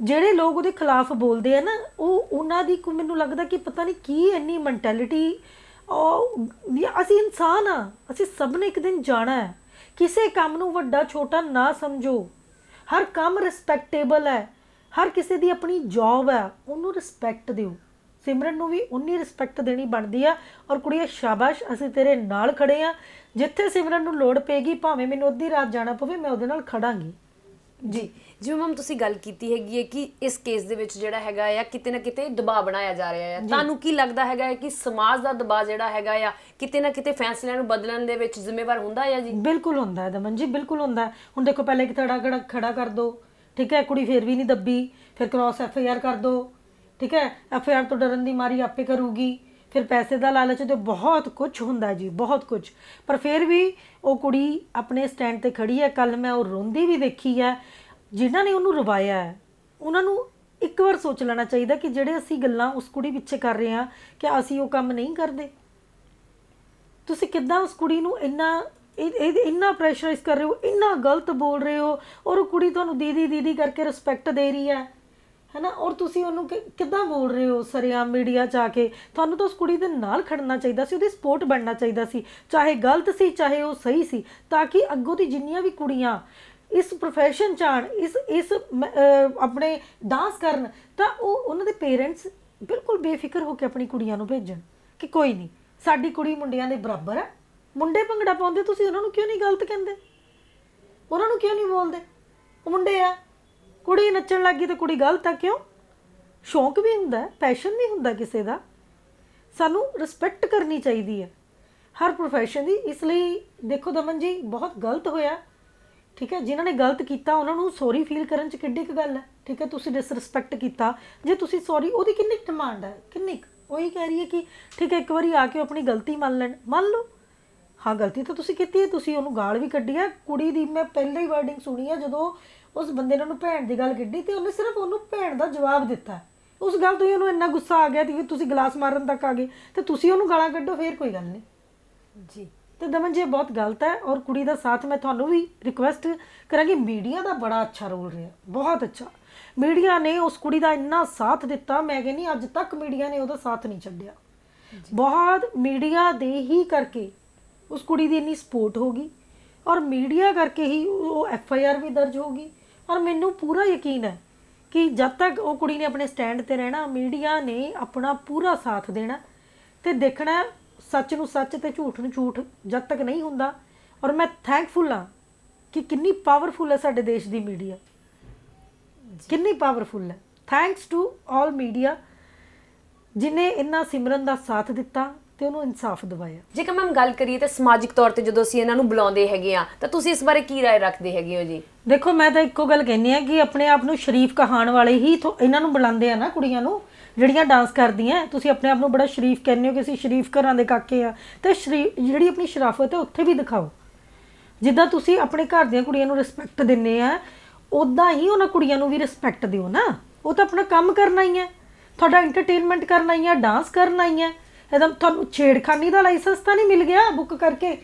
ਜਿਹੜੇ ਲੋਕ ਉਹਦੇ ਖਿਲਾਫ ਬੋਲਦੇ ਆ ਨਾ, ਉਹ ਉਹਨਾਂ ਦੀ ਕੋ ਮੈਨੂੰ ਲੱਗਦਾ ਕਿ ਪਤਾ ਨਹੀਂ ਕੀ ਇੰਨੀ ਮੈਂਟੈਲਿਟੀ ਉਹ ਅਸੀਂ ਇਨਸਾਨ ਆ, ਅਸੀਂ ਸਭ ਨੇ ਇੱਕ ਦਿਨ ਜਾਣਾ ਹੈ। ਕਿਸੇ ਕੰਮ ਨੂੰ ਵੱਡਾ, ਛੋਟਾ ਨਾ ਸਮਝੋ। ਹਰ ਕੰਮ ਰਿਸਪੈਕਟੇਬਲ ਹੈ। ਹਰ ਕਿਸੇ ਦੀ ਆਪਣੀ ਜੌਬ ਹੈ, ਉਹਨੂੰ ਰਿਸਪੈਕਟ ਦਿਓ। ਸਿਮਰਨ ਨੂੰ ਵੀ ਉਨੀ ਰਿਸਪੈਕਟ ਦੇਣੀ ਬਣਦੀ ਆ। ਔਰ ਕੁੜੀਏ, ਸ਼ਾਬਾਸ਼, ਅਸੀਂ ਤੇਰੇ ਨਾਲ ਖੜੇ ਆ। ਜਿੱਥੇ ਸਿਮਰਨ ਨੂੰ ਲੋੜ ਪਏਗੀ, ਭਾਵੇਂ ਮੈਨੂੰ ਅੱਧੀ ਰਾਤ ਜਾਣਾ ਪਵੇ, ਮੈਂ ਉਹਦੇ ਨਾਲ ਖੜਾਂਗੀ। ਜੀ। ਜਿਵੇਂ ਮੈਮ ਤੁਸੀਂ ਗੱਲ ਕੀਤੀ ਹੈਗੀ ਹੈ ਕਿ ਇਸ ਕੇਸ ਦੇ ਵਿੱਚ ਜਿਹੜਾ ਹੈਗਾ ਆ ਕਿਤੇ ਨਾ ਕਿਤੇ ਦਬਾਅ ਬਣਾਇਆ ਜਾ ਰਿਹਾ ਹੈ ਤੁਹਾਨੂੰ ਕੀ ਲੱਗਦਾ ਹੈਗਾ ਹੈ ਕਿ ਸਮਾਜ ਦਾ ਦਬਾਅ ਜਿਹੜਾ ਹੈਗਾ ਆ ਕਿਤੇ ਨਾ ਕਿਤੇ ਫੈਸਲਿਆਂ ਨੂੰ ਬਦਲਣ ਦੇ ਵਿੱਚ ਜ਼ਿੰਮੇਵਾਰ ਹੁੰਦਾ ਹੈ ਜੀ? ਬਿਲਕੁਲ ਹੁੰਦਾ ਹੈ ਦਮਨ ਜੀ ਬਿਲਕੁਲ ਹੁੰਦਾ ਹੈ। ਹੁਣ ਦੇਖੋ ਪਹਿਲੇ ਇੱਕ ਥੜਾ ਖੜਾ ਖੜਾ ਕਰ ਦੋ ਠੀਕ ਹੈ? ਕੁੜੀ ਫੇਰ ਵੀ ਨਹੀਂ ਦੱਬੀ ਫਿਰ ਕ੍ਰਾਸ ਐਫ ਆਈ ਆਰ ਕਰ ਦੋ ਠੀਕ ਹੈ? ਐਫ ਆਈ ਆਰ ਤੋਂ ਡਰਨ ਦੀ ਮਾਰੀ ਆਪੇ ਕਰੂਗੀ ਫਿਰ ਪੈਸੇ ਦਾ ਲਾਲਚ ਤੇ ਬਹੁਤ ਕੁਝ ਹੁੰਦਾ ਹੈ ਜੀ ਬਹੁਤ ਕੁਝ ਪਰ ਫਿਰ ਵੀ ਉਹ ਕੁੜੀ ਆਪਣੇ ਸਟੈਂਡ ਤੇ ਖੜੀ ਹੈ ਕੱਲ ਮੈਂ ਉਹ ਰੋਂਦੀ ਵੀ ਦੇਖੀ ਹੈ ਜਿਨ੍ਹਾਂ ਨੇ ਉਹਨੂੰ ਰਵਾਇਆ ਹੈ, ਉਹਨਾਂ ਨੂੰ ਇੱਕ ਵਾਰ ਸੋਚ ਲੈਣਾ ਚਾਹੀਦਾ ਕਿ ਜਿਹੜੇ ਅਸੀਂ ਗੱਲਾਂ ਉਸ ਕੁੜੀ ਪਿੱਛੇ ਕਰ ਰਹੇ ਹਾਂ, ਕਿ ਅਸੀਂ ਉਹ ਕੰਮ ਨਹੀਂ ਕਰਦੇ। ਤੁਸੀਂ ਕਿੱਦਾਂ ਉਸ ਕੁੜੀ ਨੂੰ ਇੰਨਾ, ਇਹ, ਇਹ- ਇੰਨਾ ਪ੍ਰੈਸ਼ਰਾਈਜ਼ ਕਰ ਰਹੇ ਹੋ, ਇੰਨਾ ਗਲਤ ਬੋਲ ਰਹੇ ਹੋ, ਔਰ ਉਹ ਕੁੜੀ ਤੁਹਾਨੂੰ ਦੀਦੀ ਦੀਦੀ ਕਰਕੇ ਰਿਸਪੈਕਟ ਦੇ ਰਹੀ ਹੈ, ਹੈਨਾ? ਔਰ ਤੁਸੀਂ ਉਹਨੂੰ ਕਿ- ਕਿੱਦਾਂ ਬੋਲ ਰਹੇ ਹੋ ਸਰਿਆਮ ਮੀਡੀਆ 'ਚ ਆ ਕੇ? ਤੁਹਾਨੂੰ ਤਾਂ ਉਸ ਕੁੜੀ ਦੇ ਨਾਲ ਖੜਨਾ ਚਾਹੀਦਾ ਸੀ, ਉਹਦੀ ਸਪੋਰਟ ਬਣਨਾ ਚਾਹੀਦਾ ਸੀ, ਚਾਹੇ ਗਲਤ ਸੀ, ਚਾਹੇ ਉਹ ਸਹੀ ਸੀ, ਤਾਂ ਕਿ ਅੱਗੋਂ ਦੀ ਜਿੰਨੀਆਂ ਵੀ ਕੁੜੀਆਂ ਇਸ profession 'ਚ ਆਉਣ, ਇਸ ਇਸ, ਮ- ਆਪਣੇ ਡਾਂਸ ਕਰਨ, ਤਾਂ ਉਹ ਉਹਨਾਂ ਦੇ ਪੇਰੈਂਟਸ ਬਿਲਕੁਲ ਬੇਫਿਕਰ ਹੋ ਕੇ ਆਪਣੀ ਕੁੜੀਆਂ ਨੂੰ ਭੇਜਣ ਕਿ ਕੋਈ ਨਹੀਂ, ਸਾਡੀ ਕੁੜੀ ਮੁੰਡਿਆਂ ਦੇ ਬਰਾਬਰ ਹੈ। ਮੁੰਡੇ ਭੰਗੜਾ ਪਾਉਂਦੇ, ਤੁਸੀਂ ਉਹਨਾਂ ਨੂੰ ਕਿਉਂ ਨਹੀਂ ਗਲਤ ਕਹਿੰਦੇ? ਉਹਨਾਂ ਨੂੰ ਕਿਉਂ ਨਹੀਂ ਬੋਲਦੇ? ਉਹ ਮੁੰਡੇ ਆ। ਕੁੜੀ ਨੱਚਣ ਲੱਗੀ ਤਾਂ ਕੁੜੀ ਗਲਤ ਆ ਕਿਉਂ? ਸ਼ੌਂਕ ਵੀ ਹੁੰਦਾ ਪੈਸ਼ਨ ਵੀ ਹੁੰਦਾ ਕਿਸੇ ਦਾ। ਸਾਨੂੰ ਰਿਸਪੈਕਟ ਕਰਨੀ ਚਾਹੀਦੀ ਹੈ। ਹਰ profession ਦੀ, ਇਸ ਲਈ ਦੇਖੋ ਦਮਨ ਜੀ, ਬਹੁਤ ਗਲਤ ਹੋਇਆ। ਠੀਕ ਹੈ, ਜਿਨ੍ਹਾਂ ਨੇ ਗਲਤ ਕੀਤਾ, ਉਹਨਾਂ ਨੂੰ ਸੌਰੀ ਫੀਲ ਕਰਨ ਚ ਕਿੱਡੀ ਕੁ ਗੱਲ ਹੈ? ਠੀਕ ਹੈ, ਤੁਸੀਂ ਡਿਸਰਿਸਪੈਕਟ ਕੀਤਾ। ਜੇ ਤੁਸੀਂ ਸੌਰੀ ਉਹਦੀ ਕਿੰਨੀ ਡਿਮਾਂਡ ਹੈ? ਕਿੰਨੀ ਕੁ? ਉਹੀ ਕਹਿ ਰਹੀ ਹੈ ਕਿ ਠੀਕ ਹੈ, ਇੱਕ ਵਾਰੀ ਆ ਕੇ ਉਹ ਆਪਣੀ ਗਲਤੀ ਮੰਨ ਲੈਣ। ਮੰਨ ਲਓ। ਹਾਂ, ਗਲਤੀ ਤਾਂ ਤੁਸੀਂ ਕੀਤੀ ਹੈ, ਤੁਸੀਂ ਉਹਨੂੰ ਗਾਲ ਵੀ ਕੱਢੀ ਹੈ। ਕੁੜੀ ਦੀ ਮੈਂ ਪਹਿਲਾਂ ਹੀ ਵਰਡਿੰਗ ਸੁਣੀ ਹੈ, ਜਦੋਂ ਉਸ ਬੰਦੇ ਨੇ ਉਹਨੂੰ ਭੈਣ ਦੀ ਗੱਲ ਕੱਢੀ ਤੇ ਉਹਨੇ ਸਿਰਫ ਉਹਨੂੰ ਭੈਣ ਦਾ ਜਵਾਬ ਦਿੱਤਾ ਉਸ ਗੱਲ ਤੋਂ ਹੀ ਉਹਨੂੰ ਇੰਨਾ ਗੁੱਸਾ ਆ ਗਿਆ ਕਿ ਤੁਸੀਂ ਗਲਾਸ ਮਾਰਨ ਤੱਕ ਆ ਗਏ। ਤੇ ਤੁਸੀਂ ਉਹਨੂੰ ਗਾਲਾਂ ਕੱਢੋ, ਫੇਰ ਕੋਈ ਗੱਲ ਨਹੀਂ। ਜੀ। ਤੇ ਦਮਨ ਜੀ ਇਹ ਬਹੁਤ ਗਲਤ ਹੈ ਔਰ ਕੁੜੀ ਦਾ ਸਾਥ ਮੈਂ ਤੁਹਾਨੂੰ ਵੀ ਰਿਕੁਐਸਟ ਕਰਾਂਗੀ। ਮੀਡੀਆ ਦਾ ਬੜਾ ਅੱਛਾ ਰੋਲ ਰਿਹਾ ਬਹੁਤ ਅੱਛਾ। ਮੀਡੀਆ ਨੇ ਉਸ ਕੁੜੀ ਦਾ ਇੰਨਾ ਸਾਥ ਦਿੱਤਾ ਮੈਂ ਕਹਿੰਨੀ ਅੱਜ ਤੱਕ ਮੀਡੀਆ ਨੇ ਉਹਦਾ ਸਾਥ ਨਹੀਂ ਛੱਡਿਆ। ਬਹੁਤ ਮੀਡੀਆ ਦੇ ਹੀ ਕਰਕੇ ਉਸ ਕੁੜੀ ਦੀ ਇੰਨੀ ਸਪੋਰਟ ਹੋਗੀ ਔਰ ਮੀਡੀਆ ਕਰਕੇ ਹੀ ਉਹ ਐਫ ਆਈ ਆਰ ਵੀ ਦਰਜ ਹੋਗੀ ਔਰ ਮੈਨੂੰ ਪੂਰਾ ਯਕੀਨ ਹੈ ਕਿ ਜਦ ਤੱਕ ਉਹ ਕੁੜੀ ਨੇ ਆਪਣੇ ਸਟੈਂਡ ਤੇ ਰਹਿਣਾ ਮੀਡੀਆ ਨੇ ਆਪਣਾ ਪੂਰਾ ਸਾਥ ਦੇਣਾ ਤੇ ਦੇਖਣਾ ਸੱਚ ਨੂੰ ਸੱਚ ਤੇ ਝੂਠ ਨੂੰ ਝੂਠ ਜਦ ਤੱਕ ਨਹੀਂ ਹੁੰਦਾ ਔਰ ਮੈਂ ਥੈਂਕਫੁਲ ਹਾਂ ਕਿ ਕਿੰਨੀ ਪਾਵਰਫੁਲ ਹੈ ਸਾਡੇ ਦੇਸ਼ ਦੀ ਮੀਡੀਆ ਕਿੰਨੀ ਪਾਵਰਫੁਲ ਹੈ ਥੈਂਕਸ ਟੂ ਆਲ ਮੀਡੀਆ ਜਿਨੇ ਇੰਨਾ ਸਿਮਰਨ ਦਾ ਸਾਥ ਦਿੱਤਾ ਤੇ ਉਹਨੂੰ ਇਨਸਾਫ ਦਿਵਾਇਆ ਜੇਕਰ ਮੈਮ ਗੱਲ ਕਰੀਏ ਤਾਂ ਸਮਾਜਿਕ ਤੌਰ ਤੇ ਜਦੋਂ ਅਸੀਂ ਇਹਨਾਂ ਨੂੰ ਬੁਲਾਉਂਦੇ ਹੈਗੇ ਆ ਤਾਂ ਤੁਸੀਂ ਇਸ ਬਾਰੇ ਕੀ رائے ਰੱਖਦੇ ਹੈਗੇ ਹੋ ਜੀ ਦੇਖੋ ਮੈਂ ਤਾਂ ਇੱਕੋ ਗੱਲ ਕਹਿੰਨੀ ਆ ਕਿ ਆਪਣੇ ਆਪ ਨੂੰ ਸ਼ਰੀਫ ਕਹਾਣ ਵਾਲੇ ਹੀ ਥੋ- ਇਹਨਾਂ ਨੂੰ ਬੁਲਾਉਂਦੇ ਆ ਨਾ ਕੁੜੀਆਂ ਨੂੰ ਜਿਹੜੀਆਂ ਡਾਂਸ ਕਰਦੀਆਂ, ਤੁਸੀਂ ਆਪਣੇ ਆਪ ਨੂੰ ਬੜਾ ਸ਼ਰੀਫ ਕਹਿੰਦੇ ਹੋ ਕਿ ਅਸੀਂ ਸ਼ਰੀਫ ਘਰਾਂ ਦੇ ਕਾਕੇ ਆ। ਤੇ ਸ਼ਰੀ- ਜਿਹੜੀ ਆਪਣੀ ਸ਼ਰਾਫਤ ਹੈ, ਉੱਥੇ ਵੀ ਦਿਖਾਓ। ਜਿੱਦਾਂ ਤੁਸੀਂ ਆਪਣੇ ਘਰ ਦੀਆਂ ਕੁੜੀਆਂ ਨੂੰ ਰਿਸਪੈਕਟ ਦਿੰਨੇ ਆ ਉਦਾਂ ਹੀ ਉਹਨਾਂ ਕੁੜੀਆਂ ਨੂੰ ਵੀ ਰਿਸਪੈਕਟ ਦਿਓ ਨਾ। ਉਹ ਤਾਂ ਆਪਣਾ ਕੰਮ ਕਰਨਾ ਹੀ ਹੈ ਤੁਹਾਡਾ ਐਂਟਰਟੇਨਮੈਂਟ ਕਰਨਾ ਹੀ ਹੈ ਡਾਂਸ ਕਰਨਾ ਹੀ ਹੈ ਇਹਦਾ ਤੁਹਾਨੂੰ ਛੇੜਖਾਨੀ ਦਾ ਲਾਇਸੈਂਸ ਤਾਂ ਨਹੀਂ ਮਿਲ ਗਿਆ ਬੁੱਕ ਕਰਕੇ।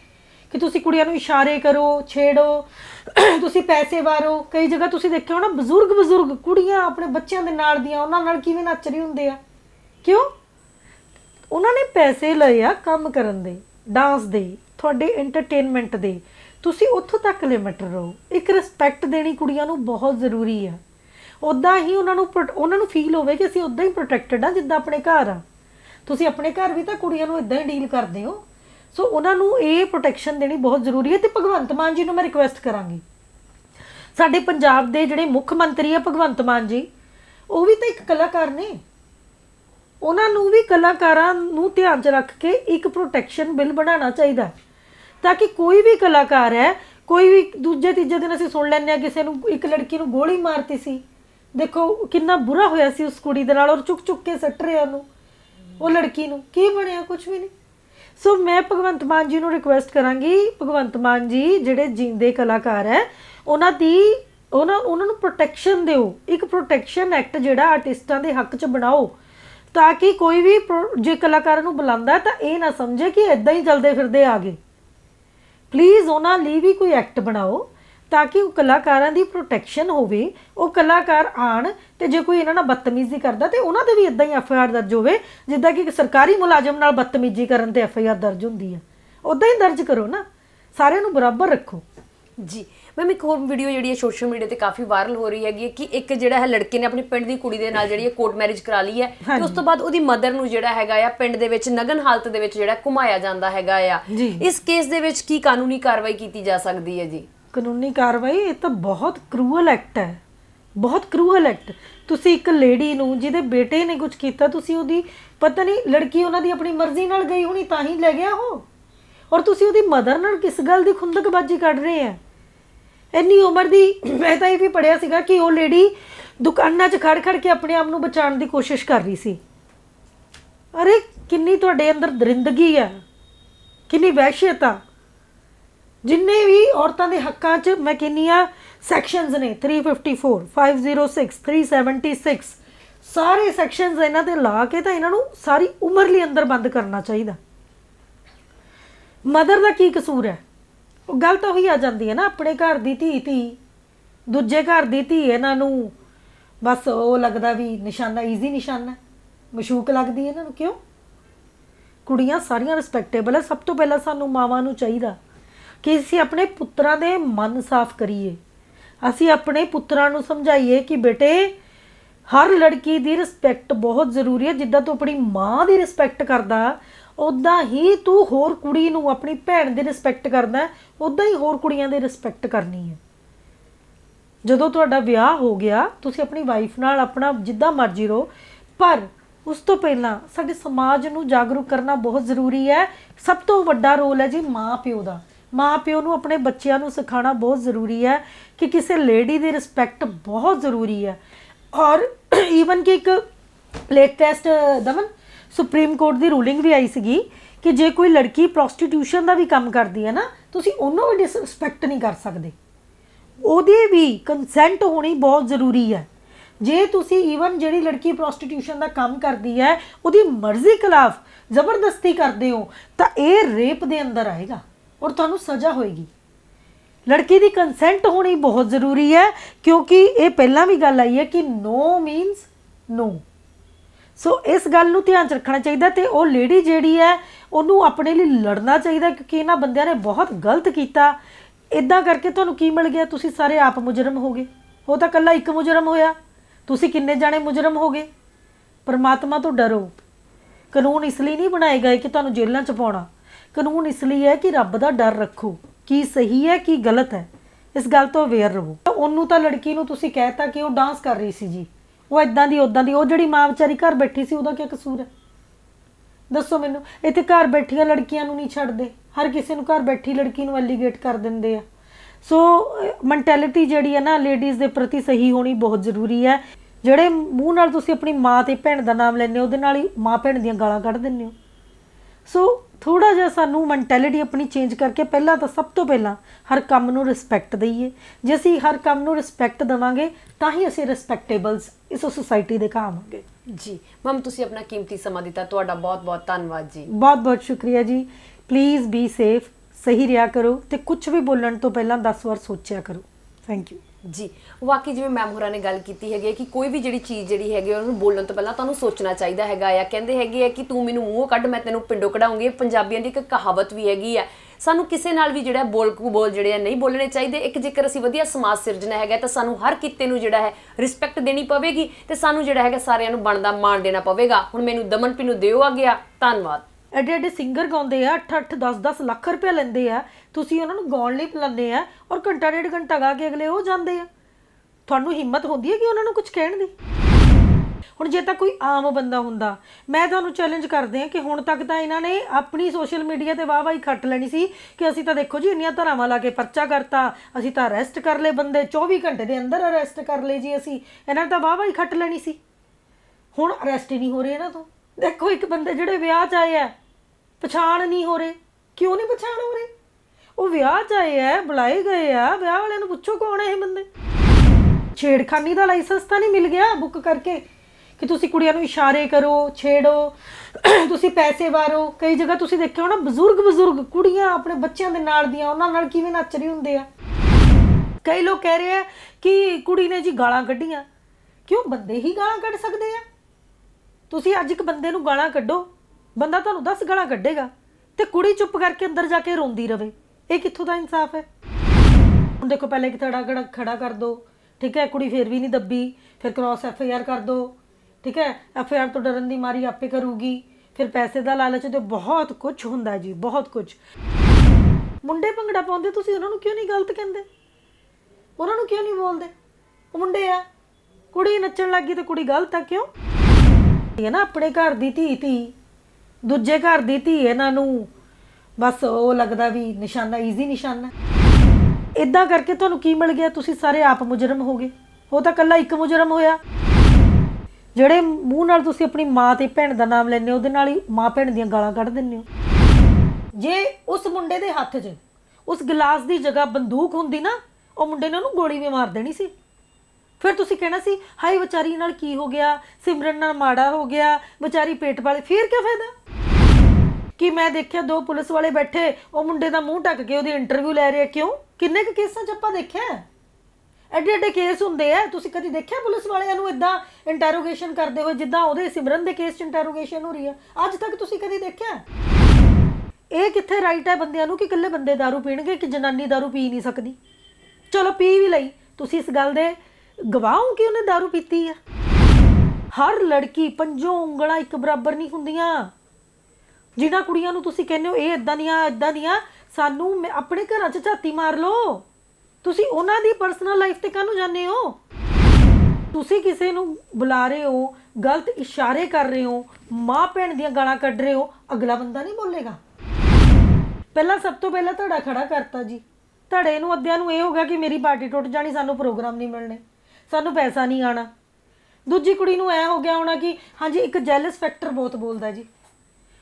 ਕਿ ਤੁਸੀਂ ਕੁੜੀਆਂ ਨੂੰ ਇਸ਼ਾਰੇ ਕਰੋ, ਛੇੜੋ, ਤੁਸੀਂ ਪੈਸੇ ਵਾਰੋ। ਕਈ ਜਗ੍ਹਾ ਤੁਸੀਂ ਦੇਖਿਆ ਹੋਣਾ, ਬਜ਼ੁਰਗ ਬਜ਼ੁਰਗ ਕੁੜੀਆਂ ਆਪਣੇ ਬੱਚਿਆਂ ਦੇ ਨਾਲ ਦੀਆਂ, ਉਹਨਾਂ ਨਾਲ ਕਿਵੇਂ ਨੱਚ ਰਹੀ ਹੁੰਦੇ ਆ? ਕਿਉਂ? ਉਹਨਾਂ ਨੇ ਪੈਸੇ ਲਏ ਆ ਕੰਮ ਕਰਨ ਦੇ ਡਾਂਸ ਦੇ, ਤੁਹਾਡੇ ਐਂਟਰਟੇਨਮੈਂਟ ਦੇ। ਤੁਸੀਂ ਉੱਥੋਂ ਤੱਕ ਲਿਮਟ ਰਹੋ। ਇੱਕ ਰਿਸਪੈਕਟ ਦੇਣੀ ਕੁੜੀਆਂ ਨੂੰ ਬਹੁਤ ਜ਼ਰੂਰੀ ਆ। ਉਦਾਂ ਹੀ ਉਹਨਾਂ ਨੂੰ ਪ੍ਰੋ- ਉਹਨਾਂ ਨੂੰ ਫੀਲ ਹੋਵੇ ਕਿ ਅਸੀਂ ਉਦਾਂ ਹੀ ਪ੍ਰੋਟੈਕਟਡ ਆ, ਜਿੱਦਾਂ ਆਪਣੇ ਘਰ ਆ। ਤੁਸੀਂ ਆਪਣੇ ਘਰ ਵੀ ਤਾਂ ਕੁੜੀਆਂ ਨੂੰ ਇਦਾਂ ਹੀ ਡੀਲ ਕਰਦੇ ਹੋ। ਸੋ ਉਹਨਾਂ ਨੂੰ ਇਹ ਪ੍ਰੋਟੈਕਸ਼ਨ ਦੇਣੀ ਬਹੁਤ ਜ਼ਰੂਰੀ ਹੈ ਤੇ ਭਗਵੰਤ ਮਾਨ ਜੀ ਨੂੰ ਮੈਂ ਰਿਕੁਐਸਟ ਕਰਾਂਗੀ। ਸਾਡੇ ਪੰਜਾਬ ਦੇ ਜਿਹੜੇ ਮੁੱਖ ਮੰਤਰੀ ਆ ਭਗਵੰਤ ਮਾਨ ਜੀ, ਉਹ ਵੀ ਤਾਂ ਇੱਕ ਕਲਾਕਾਰ ਨੇ। ਉਹਨਾਂ ਨੂੰ ਵੀ ਕਲਾਕਾਰਾਂ ਨੂੰ ਧਿਆਨ 'ਚ ਰੱਖ ਕੇ ਇੱਕ ਪ੍ਰੋਟੈਕਸ਼ਨ ਬਿੱਲ ਬਣਾਉਣਾ ਚਾਹੀਦਾ ਤਾਂ ਕਿ ਕੋਈ ਵੀ ਕਲਾਕਾਰ ਹੈ, ਕੋਈ ਵੀ ਦੂਜੇ ਤੀਜੇ ਦਿਨ ਅਸੀਂ ਸੁਣ ਲੈਂਦੇ ਆ ਕਿਸੇ ਨੂੰ, ਇੱਕ ਲੜਕੀ ਨੂੰ ਗੋਲੀ ਮਾਰਤੀ ਸੀ। ਦੇਖੋ, ਕਿੰਨਾ ਬੁਰਾ ਹੋਇਆ ਸੀ ਉਸ ਕੁੜੀ ਦੇ ਨਾਲ ਔਰ ਚੁੱਕ ਚੁੱਕ ਕੇ ਸੱਟ ਰਿਹਾ ਉਹਨੂੰ, ਉਹ ਲੜਕੀ ਨੂੰ। ਕੀ ਬਣਿਆ? ਕੁਝ ਵੀ ਨਹੀਂ। ਸੋ ਮੈਂ ਭਗਵੰਤ ਮਾਨ ਜੀ ਨੂੰ ਰਿਕੁਐਸਟ ਕਰਾਂਗੀ, ਭਗਵੰਤ ਮਾਨ ਜੀ ਜਿਹੜੇ ਜਿੰਦੇ ਕਲਾਕਾਰ ਹੈ, ਉਹਨਾਂ ਦੀ, ਉਹਨਾਂ ਉਹਨਾਂ ਨੂੰ ਪ੍ਰੋਟੈਕਸ਼ਨ ਦਿਓ। ਇੱਕ ਪ੍ਰੋਟੈਕਸ਼ਨ ਐਕਟ ਜਿਹੜਾ ਆਰਟਿਸਟਾਂ ਦੇ ਹੱਕ 'ਚ ਬਣਾਓ, ਤਾਂ ਕਿ ਕੋਈ ਵੀ ਪ੍ਰੋ- ਜੇ ਕਲਾਕਾਰ ਨੂੰ ਬੁਲਾਉਂਦਾ ਤਾਂ ਇਹ ਨਾ ਸਮਝੇ ਕਿ ਇਦਾਂ ਹੀ ਚੱਲਦੇ ਫਿਰਦੇ ਆ ਗਏ। ਪਲੀਜ਼ ਉਹਨਾਂ ਲਈ ਵੀ ਕੋਈ ਐਕਟ ਬਣਾਓ। ਤਾਂ ਕਿ ਉਹ ਕਲਾਕਾਰਾਂ ਦੀ ਪ੍ਰੋਟੈਕਸ਼ਨ ਹੋਵੇ ਉਹ ਕਲਾਕਾਰ ਆਣ ਤੇ ਜੇ ਕੋਈ ਇਹਨਾਂ ਨਾਲ ਬਦਤਮੀਜ਼ੀ ਕਰਦਾ ਤੇ ਉਹਨਾਂ ਤੇ ਵੀ ਇਦਾਂ ਹੀ ਐਫ ਆਈ ਆਰ ਦਰਜ ਹੋਵੇ ਜਿੱਦਾਂ ਕਿ ਇੱਕ ਸਰਕਾਰੀ ਮੁਲਾਜ਼ਮ ਨਾਲ ਬਦਤਮੀਜ਼ੀ ਕਰਨ ਤੇ ਐਫ ਆਈ ਆਰ ਦਰਜ ਹੁੰਦੀ ਹੈ ਉਦਾਂ ਹੀ ਦਰਜ ਕਰੋ ਨਾ। ਸਾਰਿਆਂ ਨੂੰ ਬਰਾਬਰ ਰੱਖੋ। ਜੀ ਮੈਮ ਇੱਕ ਹੋਰ ਵੀਡੀਓ ਜਿਹੜੀ ਹੈ ਸੋਸ਼ਲ ਮੀਡੀਆ ਤੇ ਕਾਫੀ ਵਾਇਰਲ ਹੋ ਰਹੀ ਹੈਗੀ ਕਿ ਇੱਕ ਜਿਹੜਾ ਹੈ ਲੜਕੇ ਨੇ ਆਪਣੀ ਪਿੰਡ ਦੀ ਕੁੜੀ ਦੇ ਨਾਲ ਜਿਹੜੀ ਹੈ ਕੋਰਟ ਮੈਰਿਜ ਕਰਾ ਲਈ ਹੈ ਤੇ ਉਸ ਤੋਂ ਬਾਅਦ ਉਹਦੀ ਮਦਰ ਨੂੰ ਜਿਹੜਾ ਹੈਗਾ ਆ ਪਿੰਡ ਦੇ ਵਿੱਚ ਨਗਨ ਹਾਲਤ ਦੇ ਵਿੱਚ ਜਿਹੜਾ ਘੁਮਾਇਆ ਜਾਂਦਾ ਹੈਗਾ ਆ। ਇਸ ਕੇਸ ਦੇ ਵਿੱਚ ਕੀ ਕਾਨੂੰਨੀ ਕਾਰਵਾਈ ਕੀਤੀ ਜਾ ਸਕਦੀ ਹੈ ਜੀ? ਕਾਨੂੰਨੀ ਕਾਰਵਾਈ, ਇਹ ਤਾਂ ਬਹੁਤ ਕਰੂਅਲ ਐਕਟ ਹੈ। ਬਹੁਤ ਕਰੂਅਲ ਐਕਟ ਤੁਸੀਂ ਇੱਕ ਲੇਡੀ ਨੂੰ, ਜਿਹਦੇ ਬੇਟੇ ਨੇ ਕੁਝ ਕੀਤਾ, ਤੁਸੀਂ ਉਹਦੀ, ਪਤਾ ਨਹੀਂ, ਲੜਕੀ ਉਹਨਾਂ ਦੀ ਆਪਣੀ ਮਰਜ਼ੀ ਨਾਲ ਗਈ ਹੋਣੀ, ਤਾਂ ਹੀ ਲੈ ਗਿਆ ਹੋ ਔਰ ਤੁਸੀਂ ਉਹਦੀ ਮਦਰ ਨਾਲ ਕਿਸ ਗੱਲ ਦੀ ਖੁੰਦਕਬਾਜ਼ੀ ਕੱਢ ਰਹੇ ਆ ਇੰਨੀ ਉਮਰ ਦੀ, ਮੈਂ ਤਾਂ ਇਹ ਵੀ ਪੜਿਆ ਸੀਗਾ ਕਿ ਉਹ ਲੇਡੀ ਦੁਕਾਨਾਂ 'ਚ ਖੜ ਖੜ ਕੇ ਆਪਣੇ ਆਪ ਨੂੰ ਬਚਾਉਣ ਦੀ ਕੋਸ਼ਿਸ਼ ਕਰ ਰਹੀ ਸੀ। ਅਰੇ, ਕਿੰਨੀ ਤੁਹਾਡੇ ਅੰਦਰ ਦਰਿੰਦਗੀ ਆ ਕਿੰਨੀ ਵਹਿਸ਼ੀਅਤ ਆ। ਜਿੰਨੇ ਵੀ ਔਰਤਾਂ ਦੇ ਹੱਕਾਂ 'ਚ ਮੈਂ ਕਹਿੰਨੀ ਆ ਸੈਕਸ਼ਨਸ ਨੇ 354 506 376 ਸਾਰੇ ਸੈਕਸ਼ਨਸ ਇਹਨਾਂ ਤੇ ਲਾ ਕੇ ਤਾਂ ਇਹਨਾਂ ਨੂੰ ਸਾਰੀ ਉਮਰ ਲਈ ਅੰਦਰ ਬੰਦ ਕਰਨਾ ਚਾਹੀਦਾ। ਮਦਰ ਦਾ ਕੀ ਕਸੂਰ ਹੈ? ਉਹ ਗੱਲ ਤਾਂ ਉਹੀ ਆ ਜਾਂਦੀ ਹੈ ਨਾ, ਆਪਣੇ ਘਰ ਦੀ ਧੀ ਧੀ, ਦੂਜੇ ਘਰ ਦੀ ਧੀ ਇਹਨਾਂ ਨੂੰ ਬਸ ਉਹ ਲੱਗਦਾ ਵੀ ਨਿਸ਼ਾਨਾ ਈਜ਼ੀ ਨਿਸ਼ਾਨਾ, ਮਸ਼ੂਕ ਲੱਗਦੀ ਹੈ ਇਹਨਾਂ ਨੂੰ ਕਿਉਂ? ਕੁੜੀਆਂ ਸਾਰੀਆਂ ਰਿਸਪੈਕਟੇਬਲ ਹੈ, ਸਭ ਤੋਂ ਪਹਿਲਾਂ ਸਾਨੂੰ ਮਾਵਾਂ ਨੂੰ ਚਾਹੀਦਾ। ਕਿ ਅਸੀਂ ਆਪਣੇ ਪੁੱਤਰਾਂ ਦੇ ਮਨ ਸਾਫ਼ ਕਰੀਏ। ਅਸੀਂ ਆਪਣੇ ਪੁੱਤਰਾਂ ਨੂੰ ਸਮਝਾਈਏ ਕਿ ਬੇਟੇ, ਹਰ ਲੜਕੀ ਦੀ ਰਿਸਪੈਕਟ ਬਹੁਤ ਜ਼ਰੂਰੀ ਹੈ। ਜਿੱਦਾਂ ਤੂੰ ਆਪਣੀ ਮਾਂ ਦੀ ਰਿਸਪੈਕਟ ਕਰਦਾ ਉਦਾਂ ਹੀ ਤੂੰ ਹੋਰ ਕੁੜੀ ਨੂੰ ਆਪਣੀ ਭੈਣ ਦੀ ਰਿਸਪੈਕਟ ਕਰਦਾ ਉਦਾਂ ਹੀ ਹੋਰ ਕੁੜੀਆਂ ਦੀ ਰਿਸਪੈਕਟ ਕਰਨੀ ਹੈ। ਜਦੋਂ ਤੁਹਾਡਾ ਵਿਆਹ ਹੋ ਗਿਆ, ਤੁਸੀਂ ਆਪਣੀ ਵਾਈਫ ਨਾਲ ਆਪਣਾ ਜਿੱਦਾਂ ਮਰਜ਼ੀ ਰਹੋ, ਪਰ ਉਸ ਤੋਂ ਪਹਿਲਾਂ ਸਾਡੇ ਸਮਾਜ ਨੂੰ ਜਾਗਰੂਕ ਕਰਨਾ ਬਹੁਤ ਜ਼ਰੂਰੀ ਹੈ। ਸਭ ਤੋਂ ਵੱਡਾ ਰੋਲ ਹੈ ਜੀ ਮਾਂ ਪਿਓ ਦਾ। ਮਾਂ ਪਿਓ ਨੂੰ ਆਪਣੇ ਬੱਚਿਆਂ ਨੂੰ ਸਿਖਾਉਣਾ ਬਹੁਤ ਜ਼ਰੂਰੀ ਹੈ ਕਿ ਕਿਸੇ ਲੇਡੀ ਦੀ ਰਿਸਪੈਕਟ ਬਹੁਤ ਜ਼ਰੂਰੀ ਹੈ। ਔਰ ਈਵਨ ਕਿ ਇੱਕ ਲੇਟੈਸਟ ਦਮਨ, ਸੁਪਰੀਮ ਕੋਰਟ ਦੀ ਰੂਲਿੰਗ ਵੀ ਆਈ ਸੀਗੀ ਕਿ ਜੇ ਕੋਈ ਲੜਕੀ ਪ੍ਰੋਸਟੀਟਿਊਸ਼ਨ ਦਾ ਵੀ ਕੰਮ ਕਰਦੀ ਹੈ ਨਾ, ਤੁਸੀਂ ਉਹਨੂੰ ਵੀ ਡਿਸਰਿਸਪੈਕਟ ਨਹੀਂ ਕਰ ਸਕਦੇ। ਉਹਦੀ ਵੀ ਕੰਸੈਂਟ ਹੋਣੀ ਬਹੁਤ ਜ਼ਰੂਰੀ ਹੈ। ਜੇ ਤੁਸੀਂ ਈਵਨ ਜਿਹੜੀ ਲੜਕੀ ਪ੍ਰੋਸਟੀਟਿਊਸ਼ਨ ਦਾ ਕੰਮ ਕਰਦੀ ਹੈ, ਉਹਦੀ ਮਰਜ਼ੀ ਖਿਲਾਫ ਜ਼ਬਰਦਸਤੀ ਕਰਦੇ ਹੋ, ਤਾਂ ਇਹ ਰੇਪ ਦੇ ਅੰਦਰ ਆਏਗਾ। ਔਰ ਤੁਹਾਨੂੰ ਸਜ਼ਾ ਹੋਏਗੀ। ਲੜਕੀ ਦੀ ਕੰਸੈਂਟ ਹੋਣੀ ਬਹੁਤ ਜ਼ਰੂਰੀ ਹੈ, ਕਿਉਂਕਿ ਇਹ ਪਹਿਲਾਂ ਵੀ ਗੱਲ ਆਈ ਹੈ ਕਿ ਨੋ ਮੀਨਸ ਨੋ ਸੋ ਇਸ ਗੱਲ ਨੂੰ ਧਿਆਨ 'ਚ ਰੱਖਣਾ ਚਾਹੀਦਾ ਤੇ ਉਹ ਲੇਡੀ ਜਿਹੜੀ ਹੈ, ਉਹਨੂੰ ਆਪਣੇ ਲਈ ਲੜਨਾ ਚਾਹੀਦਾ ਕਿਉਂਕਿ ਇਹਨਾਂ ਬੰਦਿਆਂ ਨੇ ਬਹੁਤ ਗਲਤ ਕੀਤਾ। ਇਦਾਂ ਕਰਕੇ ਤੁਹਾਨੂੰ ਕੀ ਮਿਲ ਗਿਆ? ਤੁਸੀਂ ਸਾਰੇ ਆਪ ਮੁਜਰਮ ਹੋ ਗਏ। ਉਹ ਤਾਂ ਕੱਲਾ ਇੱਕ ਮੁਜਰਮ ਹੋਇਆ। ਤੁਸੀਂ ਕਿੰਨੇ ਜਾਣੇ ਮੁਜਰਮ ਹੋ ਗਏ? ਪਰਮਾਤਮਾ ਤੋਂ ਡਰੋ। ਕਾਨੂੰਨ ਇਸ ਲਈ ਨਹੀਂ ਬਣਾਏ ਗਏ ਕਿ ਤੁਹਾਨੂੰ ਜੇਲ੍ਹਾਂ 'ਚ ਪਾਉਣਾ। ਕਾਨੂੰਨ ਇਸ ਲਈ ਹੈ ਕਿ ਰੱਬ ਦਾ ਡਰ ਰੱਖੋ, ਕੀ ਸਹੀ ਹੈ, ਕੀ ਗਲਤ ਹੈ। ਇਸ ਗੱਲ ਤੋਂ ਅਵੇਅਰ ਰਹੋ। ਉਹਨੂੰ ਤਾਂ ਲੜਕੀ ਨੂੰ ਤੁਸੀਂ ਕਹਿਤਾ ਕਿ ਉਹ ਡਾਂਸ ਕਰ ਰਹੀ ਸੀ ਜੀ। ਉਹ ਇਦਾਂ ਦੀ ਉਦਾਂ ਦੀ, ਉਹ ਜਿਹੜੀ ਮਾਂ ਵਿਚਾਰੀ ਘਰ ਬੈਠੀ ਸੀ, ਉਹਦਾ ਕੀ ਕਸੂਰ ਹੈ? ਦੱਸੋ ਮੈਨੂੰ, ਇੱਥੇ ਘਰ ਬੈਠੀਆਂ ਲੜਕੀਆਂ ਨੂੰ ਨਹੀਂ ਛੱਡਦੇ। ਹਰ ਕਿਸੇ ਨੂੰ ਘਰ ਬੈਠੀ ਲੜਕੀ ਨੂੰ ਐਲੀਗੇਟ ਕਰ ਦਿੰਦੇ ਆ। ਸੋ ਮੈਂਟੈਲਿਟੀ ਜਿਹੜੀ ਹੈ ਨਾ ਲੇਡੀਜ਼ ਦੇ ਪ੍ਰਤੀ ਸਹੀ ਹੋਣੀ ਬਹੁਤ ਜ਼ਰੂਰੀ ਹੈ। ਜਿਹੜੇ ਮੂੰਹ ਨਾਲ ਤੁਸੀਂ ਆਪਣੀ ਮਾਂ ਤੇ ਭੈਣ ਦਾ ਨਾਮ ਲੈਂਦੇ ਹੋ, ਉਹਦੇ ਨਾਲ ਹੀ ਮਾਂ ਭੈਣ ਦੀਆਂ ਗਾਲਾਂ ਕੱਢ ਦਿੰਦੇ ਹੋ। ਸੋ ਥੋੜਾ ਜਿਹਾ ਸਾਨੂੰ ਮੈਂਟੈਲਿਟੀ ਆਪਣੀ ਚੇਂਜ ਕਰਕੇ ਪਹਿਲਾਂ ਤਾਂ ਸਭ ਤੋਂ ਪਹਿਲਾਂ ਹਰ ਕੰਮ ਨੂੰ ਰਿਸਪੈਕਟ ਦਈਏ। ਜੇ ਅਸੀਂ ਹਰ ਕੰਮ ਨੂੰ ਰਿਸਪੈਕਟ ਦੇਵਾਂਗੇ ਤਾਂ ਹੀ ਅਸੀਂ ਰਿਸਪੈਕਟੇਬਲਸ ਇਸ ਸੋਸਾਇਟੀ ਦੇ ਕਾਵਾਂਗੇ ਜੀ। ਮੈਮ ਤੁਸੀਂ ਆਪਣਾ ਕੀਮਤੀ ਸਮਾਂ ਦਿੱਤਾ। ਤੁਹਾਡਾ ਬਹੁਤ ਬਹੁਤ ਧੰਨਵਾਦ ਜੀ। ਬਹੁਤ ਬਹੁਤ ਸ਼ੁਕਰੀਆ ਜੀ। ਪਲੀਜ਼ ਬੀ ਸੇਫ ਸਹੀ ਰਿਹਾ ਕਰੋ ਤੇ ਕੁਝ ਵੀ ਬੋਲਣ ਤੋਂ ਪਹਿਲਾਂ 10 ਵਾਰ ਸੋਚਿਆ ਕਰੋ। ਥੈਂਕ ਯੂ ਜੀ ਵਾਕਈ ਜਿਵੇਂ ਮੈਮ ਹੋਰਾਂ ਨੇ ਗੱਲ ਕੀਤੀ ਹੈਗੀ ਹੈ ਕਿ ਕੋਈ ਵੀ ਜਿਹੜੀ ਚੀਜ਼ ਜਿਹੜੀ ਹੈਗੀ ਆ, ਉਹਨੂੰ ਬੋਲਣ ਤੋਂ ਪਹਿਲਾਂ ਤੁਹਾਨੂੰ ਸੋਚਣਾ ਚਾਹੀਦਾ ਹੈਗਾ ਆ। ਕਹਿੰਦੇ ਹੈਗੇ ਆ ਕਿ ਤੂੰ ਮੈਨੂੰ ਮੂੰਹੋਂ ਕੱਢ ਮੈਂ ਤੈਨੂੰ ਪਿੰਡੋਂ ਕਢਾਉਂਗੀ। ਪੰਜਾਬੀਆਂ ਦੀ ਇੱਕ ਕਹਾਵਤ ਵੀ ਹੈਗੀ ਆ। ਸਾਨੂੰ ਕਿਸੇ ਨਾਲ ਵੀ ਜਿਹੜਾ ਬੋਲ ਕੂ ਬੋਲ ਜਿਹੜੇ ਆ ਨਹੀਂ ਬੋਲਣੇ ਚਾਹੀਦੇ। ਇੱਕ ਜੇਕਰ ਅਸੀਂ ਵਧੀਆ ਸਮਾਜ ਸਿਰਜਣਾ ਹੈਗਾ ਤਾਂ ਸਾਨੂੰ ਹਰ ਕਿੱਤੇ ਨੂੰ ਜਿਹੜਾ ਹੈ ਰਿਸਪੈਕਟ ਦੇਣੀ ਪਵੇਗੀ ਤੇ ਸਾਨੂੰ ਜਿਹੜਾ ਹੈਗਾ ਸਾਰਿਆਂ ਨੂੰ ਬਣਦਾ ਮਾਣ ਦੇਣਾ ਪਵੇਗਾ। ਹੁਣ ਮੈਨੂੰ ਦਮਨਪੀ ਨੂੰ ਦਿਓ ਆ। ਗਿਆ ਧੰਨਵਾਦ। ਐਡੇ ਐਡੇ ਸਿੰਗਰ ਗਾਉਂਦੇ ਆ 8 8 10 10 ਲੱਖ ਰੁਪਏ ਲੈਂਦੇ ਆ। ਤੁਸੀਂ ਉਹਨਾਂ ਨੂੰ ਗਾਉਣ ਲਈ ਬੁਲਾਉਂਦੇ ਆ ਔਰ ਘੰਟਾ ਡੇਢ ਘੰਟਾ ਗਾ ਕੇ ਅਗਲੇ ਉਹ ਜਾਂਦੇ ਆ। ਤੁਹਾਨੂੰ ਹਿੰਮਤ ਹੁੰਦੀ ਹੈ ਕਿ ਉਹਨਾਂ ਨੂੰ ਕੁਝ ਕਹਿਣ ਦੀ? ਹੁਣ ਜੇ ਤਾਂ ਕੋਈ ਆਮ ਬੰਦਾ ਹੁੰਦਾ, ਮੈਂ ਤੁਹਾਨੂੰ ਚੈਲੰਜ ਕਰਦੇ ਆ ਕਿ ਹੁਣ ਤੱਕ ਤਾਂ ਇਹਨਾਂ ਨੇ ਆਪਣੀ ਸੋਸ਼ਲ ਮੀਡੀਆ ਤੇ ਵਾਹ ਵਾਹੀ ਖੱਟ ਲੈਣੀ ਸੀ ਕਿ ਅਸੀਂ ਤਾਂ ਦੇਖੋ ਜੀ ਇੰਨੀਆਂ ਧਰਾਵਾਂ ਲਾ ਕੇ ਪਰਚਾ ਕਰਤਾ, ਅਸੀਂ ਤਾਂ ਅਰੈਸਟ ਕਰ ਲਏ ਬੰਦੇ 24 ਘੰਟੇ ਦੇ ਅੰਦਰ ਅਰੈਸਟ ਕਰ ਲਏ ਜੀ ਅਸੀਂ, ਇਹਨਾਂ ਨੇ ਤਾਂ ਵਾਹ ਵਾਹੀ ਖੱਟ ਲੈਣੀ ਸੀ। ਹੁਣ ਅਰੈਸਟ ਹੀ ਨਹੀਂ ਹੋ ਰਹੇ ਇਹਨਾਂ ਤੋਂ। ਦੇਖੋ ਇੱਕ ਬੰਦੇ ਜਿਹੜੇ ਵਿਆਹ 'ਚ ਆਏ ਆ, ਪਛਾਣ ਨਹੀਂ ਹੋ ਰਹੇ। ਕਿਉਂ ਨਹੀਂ ਪਛਾਣ ਹੋ ਰਹੇ? ਉਹ ਵਿਆਹ 'ਚ ਆਏ ਆ, ਬੁਲਾਏ ਗਏ ਆ, ਵਿਆਹ ਵਾਲਿਆਂ ਨੂੰ ਪੁੱਛੋ ਕੌਣ ਹੈ ਇਹ ਬੰਦੇ। ਛੇੜਖਾਨੀ ਦਾ ਲਾਇਸੈਂਸ ਤਾਂ ਨਹੀਂ ਮਿਲ ਗਿਆ ਬੁੱਕ ਕਰਕੇ ਕਿ ਤੁਸੀਂ ਕੁੜੀਆਂ ਨੂੰ ਇਸ਼ਾਰੇ ਕਰੋ, ਛੇੜੋ, ਤੁਸੀਂ ਪੈਸੇ ਵਾਰੋ। ਕਈ ਜਗ੍ਹਾ ਤੁਸੀਂ ਦੇਖਿਆ ਹੋਣਾ, ਬਜ਼ੁਰਗ ਬਜ਼ੁਰਗ ਕੁੜੀਆਂ ਆਪਣੇ ਬੱਚਿਆਂ ਦੇ ਨਾਲ ਦੀਆਂ, ਉਹਨਾਂ ਨਾਲ ਕਿਵੇਂ ਨੱਚ ਰਹੇ ਹੁੰਦੇ ਆ। ਕਈ ਲੋਕ ਕਹਿ ਰਹੇ ਆ ਕਿ ਕੁੜੀ ਨੇ ਜੀ ਗਾਲਾਂ ਕੱਢੀਆਂ। ਕਿਉਂ? ਬੰਦੇ ਹੀ ਗਾਲਾਂ ਕੱਢ ਸਕਦੇ ਆ। ਤੁਸੀਂ ਅੱਜ ਇੱਕ ਬੰਦੇ ਨੂੰ ਗਾਲਾਂ ਕੱਢੋ, ਬੰਦਾ ਤੁਹਾਨੂੰ 10 ਗਾਲਾਂ ਕੱਢੇਗਾ ਤੇ ਕੁੜੀ ਚੁੱਪ ਕਰਕੇ ਅੰਦਰ ਜਾ ਕੇ ਰੋਂਦੀ ਰਵੇ। ਇਹ ਕਿੱਥੋਂ ਦਾ ਇਨਸਾਫ ਹੈ? ਹੁਣ ਦੇਖੋ, ਪਹਿਲੇ ਇੱਕ ਤੜਾ ਖੜਾ ਖੜਾ ਕਰ ਦੋ, ਠੀਕ ਹੈ? ਕੁੜੀ ਫੇਰ ਵੀ ਨਹੀਂ ਦੱਬੀ, ਫਿਰ ਕ੍ਰਾਸ ਐਫ ਆਈ ਆਰ ਕਰ ਦੋ, ਠੀਕ ਹੈ? ਐਫ ਆਈ ਆਰ ਤੋਂ ਡਰਨ ਦੀ ਮਾਰੀ ਆਪੇ ਕਰੂਗੀ, ਫਿਰ ਪੈਸੇ ਦਾ ਲਾਲਚ ਤੇ ਬਹੁਤ ਕੁਝ ਹੁੰਦਾ ਜੀ, ਬਹੁਤ ਕੁਝ ਮੁੰਡੇ ਭੰਗੜਾ ਪਾਉਂਦੇ, ਤੁਸੀਂ ਉਹਨਾਂ ਨੂੰ ਕਿਉਂ ਨਹੀਂ ਗਲਤ ਕਹਿੰਦੇ? ਉਹਨਾਂ ਨੂੰ ਕਿਉਂ ਨਹੀਂ ਬੋਲਦੇ? ਉਹ ਮੁੰਡੇ ਆ। ਕੁੜੀ ਨੱਚਣ ਲੱਗੀ ਤੇ ਕੁੜੀ ਗਲਤ ਆ, ਕਿਉਂ? ਹੈ ਨਾ, ਆਪਣੇ ਘਰ ਦੀ ਧੀ ਧੀ, ਦੂਜੇ ਘਰ ਦੀ ਧੀ ਇਹਨਾਂ ਨੂੰ, ਬਸ ਉਹ ਲੱਗਦਾ ਵੀ ਨਿਸ਼ਾਨਾ ਈਜ਼ੀ ਨਿਸ਼ਾਨਾ। ਇਦਾਂ ਕਰਕੇ ਤੁਹਾਨੂੰ ਕੀ ਮਿਲ ਗਿਆ? ਤੁਸੀਂ ਸਾਰੇ ਆਪ ਮੁਜਰਮ ਹੋ ਉਹ ਤਾਂ ਕੱਲਾ ਇੱਕ ਮੁਜਰਮ ਹੋਇਆ। ਜਿਹੜੇ ਮੂੰਹ ਨਾਲ ਤੁਸੀਂ ਆਪਣੀ ਮਾਂ ਤੇ ਭੈਣ ਦਾ ਨਾਮ ਲੈਂਦੇ ਹੋ, ਉਹਦੇ ਨਾਲ ਹੀ ਮਾਂ ਭੈਣ ਦੀਆਂ ਗਾਲਾਂ ਕੱਢ ਦਿੰਦੇ ਹੋ। ਜੇ ਉਸ ਮੁੰਡੇ ਦੇ ਹੱਥ 'ਚ, ਉਸ ਗਲਾਸ ਦੀ ਜਗ੍ਹਾ ਬੰਦੂਕ ਹੁੰਦੀ ਨਾ, ਉਹ ਮੁੰਡੇ ਨੇ ਉਹਨੂੰ ਗੋਲੀ ਵੀ ਮਾਰ ਦੇਣੀ ਸੀ। ਫਿਰ ਤੁਸੀਂ ਕਹਿਣਾ ਸੀ ਹਾਏ ਵਿਚਾਰੀ ਨਾਲ ਕੀ ਹੋ ਗਿਆ ਸਿਮਰਨ ਨਾਲ ਮਾੜਾ ਹੋ ਗਿਆ ਵਿਚਾਰੀ ਪੇਟ ਵਾਲੇ ਫਿਰ ਕੀ ਫਾਇਦਾ ਕਿ ਮੈਂ ਦੇਖਿਆ ਦੋ ਪੁਲਿਸ ਵਾਲੇ ਬੈਠੇ ਉਹ ਮੁੰਡੇ ਦਾ ਮੂੰਹ ਢੱਕ ਕੇ ਉਹਦੀ ਇੰਟਰਵਿਊ ਲੈ ਰਹੇ ਆ ਕਿਉਂ ਕਿੰਨੇ ਕੁ ਕੇਸਾਂ 'ਚ ਆਪਾਂ ਦੇਖਿਆ ਹੈ? ਐਡੇ ਐਡੇ ਕੇਸ ਹੁੰਦੇ ਆ ਤੁਸੀਂ ਕਦੀ ਦੇਖਿਆ ਪੁਲਿਸ ਵਾਲਿਆਂ ਨੂੰ ਇਦਾਂ ਇੰਟਰੋਗੇਸ਼ਨ ਕਰਦੇ ਹੋਏ ਜਿੱਦਾਂ ਉਹਦੇ ਸਿਮਰਨ ਦੇ ਕੇਸ 'ਚ ਇੰਟਰੋਗੇਸ਼ਨ ਹੋ ਰਹੀ ਹੈ ਅੱਜ ਤੱਕ ਤੁਸੀਂ ਕਦੀ ਦੇਖਿਆ ਹੈ? ਇਹ ਕਿੱਥੇ ਰਾਈਟ ਹੈ ਬੰਦਿਆਂ ਨੂੰ ਕਿ ਇਕੱਲੇ ਬੰਦੇ दारू ਪੀਣਗੇ ਕਿ ਜਨਾਨੀ दारू ਪੀ ਨਹੀਂ ਸਕਦੀ ਚਲੋ ਪੀ ਵੀ ਲਈ ਤੁਸੀਂ ਇਸ ਗੱਲ ਦੇ ਗਵਾਹ ਕਿ ਉਹਨੇ दारू ਪੀਤੀ ਹੈ ਹਰ ਲੜਕੀ ਪੰਜੋਂ ਉਂਗਲਾਂ ਇੱਕ ਬਰਾਬਰ ਨਹੀਂ ਹੁੰਦੀਆਂ। ਜਿਨ੍ਹਾਂ ਕੁੜੀਆਂ ਨੂੰ ਤੁਸੀਂ ਕਹਿੰਦੇ ਹੋ, ਇਹ ਇਦਾਂ ਦੀਆਂ ਇਦਾਂ ਦੀਆਂ, ਸਾਨੂੰ ਮੈਂ- ਆਪਣੇ ਘਰਾਂ 'ਚ ਝਾਤੀ ਮਾਰ ਲਓ। ਤੁਸੀਂ ਉਹਨਾਂ ਦੀ ਪਰਸਨਲ ਲਾਈਫ ਤੇ ਕਾਹਨੂੰ ਜਾਂਦੇ ਹੋ? ਤੁਸੀਂ ਕਿਸੇ ਨੂੰ ਬੁਲਾ ਰਹੇ ਹੋ, ਗਲਤ ਇਸ਼ਾਰੇ ਕਰ ਰਹੇ ਹੋ, ਮਾਂ ਭੈਣ ਦੀਆਂ ਗਾਲਾਂ ਕੱਢ ਰਹੇ ਹੋ, ਅਗਲਾ ਬੰਦਾ ਨਹੀਂ ਬੋਲੇਗਾ। ਪਹਿਲਾਂ ਸਭ ਤੋਂ ਪਹਿਲਾਂ ਤੁਹਾਡਾ ਖੜਾ ਕਰਤਾ ਜੀ। ਧੜੇ ਨੂੰ ਅੱਧਿਆਂ ਨੂੰ ਇਹ ਹੋ ਗਿਆ ਕਿ ਮੇਰੀ ਪਾਰਟੀ ਟੁੱਟ ਜਾਣੀ, ਸਾਨੂੰ ਪ੍ਰੋਗਰਾਮ ਨਹੀਂ ਮਿਲਣੇ। ਸਾਨੂੰ ਪੈਸਾ ਨਹੀਂ ਆਣਾ। ਦੂਜੀ ਕੁੜੀ ਨੂੰ ਐ ਹੋ ਗਿਆ ਹੋਣਾ ਕਿ ਹਾਂਜੀ, ਇੱਕ ਜੈਲਸ ਫੈਕਟਰ ਬਹੁਤ ਬੋਲਦਾ ਜੀ।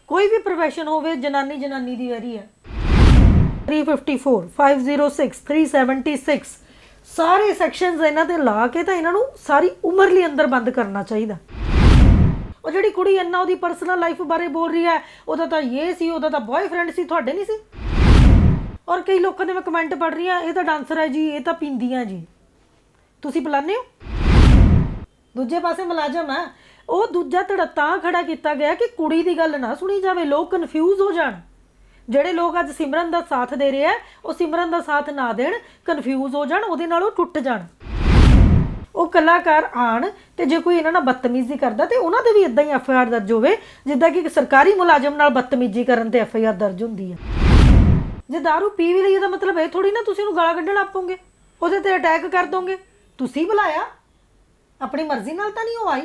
ਕੋਈ ਵੀ ਪ੍ਰੋਫੈਸ਼ਨ ਹੋਵੇ ਜਨਾਨੀ ਜਨਾਨੀ ਦੀ ਵੈਰੀ ਹੈ। 354 506 376 ਸਾਰੇ ਸੈਕਸ਼ਨਸ ਇਹਨਾਂ ਤੇ ਲਾ ਕੇ ਤਾਂ ਇਹਨਾਂ ਨੂੰ ਸਾਰੀ ਉਮਰ ਲਈ ਅੰਦਰ ਬੰਦ ਕਰਨਾ ਚਾਹੀਦਾ। ਉਹ ਜਿਹੜੀ ਕੁੜੀ ਇੰਨਾ ਉਹਦੀ ਪਰਸਨਲ ਲਾਈਫ ਬਾਰੇ ਬੋਲ ਰਹੀ ਹੈ, ਉਹਦਾ ਤਾਂ ਇਹ ਸੀ, ਉਹਦਾ ਤਾਂ ਬॉयਫ੍ਰੈਂਡ ਸੀ, ਤੁਹਾਡੇ ਨਹੀਂ ਸੀ। ਔਰ ਕਈ ਲੋਕਾਂ ਦੇ ਮੈਂ ਕਮੈਂਟ ਪੜ ਰਹੀ ਹਾਂ, ਇਹ ਤਾਂ ਡਾਂਸਰ ਹੈ ਜੀ, ਇਹ ਤਾਂ ਪੀਂਦੀਆਂ ਜੀ। ਤੁਸੀਂ ਬੁਲਾਉਂਦੇ ਹੋ? ਦੂਜੇ ਪਾਸੇ ਮੁਲਾਜ਼ਮ ਹੈ ਉਹ ਦੂਜਾ ਧੜਾ ਤਾਂ ਖੜਾ ਕੀਤਾ ਗਿਆ ਕਿ ਕੁੜੀ ਦੀ ਗੱਲ ਨਾ ਸੁਣੀ ਜਾਵੇ, ਲੋਕ ਕਨਫਿਊਜ਼ ਹੋ ਜਾਣ। ਜਿਹੜੇ ਲੋਕ ਅੱਜ ਸਿਮਰਨ ਦਾ ਸਾਥ ਦੇ ਰਹੇ ਆ, ਉਹ ਸਿਮਰਨ ਦਾ ਸਾਥ ਨਾ ਦੇਣ ਕਨਫਿਊਜ਼ ਹੋ ਜਾਣ, ਉਹਦੇ ਨਾਲ ਉਹ ਟੁੱਟ ਜਾਣ। ਉਹ ਕਲਾਕਾਰ ਆਣ ਤੇ ਜੇ ਕੋਈ ਇਹਨਾਂ ਨਾਲ ਬਦਤਮੀਜ਼ੀ ਕਰਦਾ ਤੇ ਉਹਨਾਂ ਤੇ ਵੀ ਇਦਾਂ ਹੀ ਐਫ ਆਈ ਆਰ ਦਰਜ ਹੋਵੇ, ਜਿੱਦਾਂ ਕਿ ਇੱਕ ਸਰਕਾਰੀ ਮੁਲਾਜ਼ਮ ਨਾਲ ਬਦਤਮੀਜ਼ੀ ਕਰਨ ਤੇ ਐਫ ਆਈ ਆਰ ਦਰਜ ਹੁੰਦੀ ਹੈ ਜੇ दारू ਪੀ ਵੀ ਲਈ ਇਹਦਾ ਮਤਲਬ ਇਹ ਥੋੜੀ ਨਾ ਤੁਸੀਂ ਉਹਨੂੰ ਗਾਲਾਂ ਕੱਢਣ ਆਪੋਗੇ ਉਹਦੇ ਤੇ ਅਟੈਕ ਕਰ ਦੋਗੇ। ਤੁਸੀਂ ਬੁਲਾਇਆ? ਆਪਣੀ ਮਰਜ਼ੀ ਨਾਲ ਤਾਂ ਨਹੀਂ ਉਹ ਆਈ?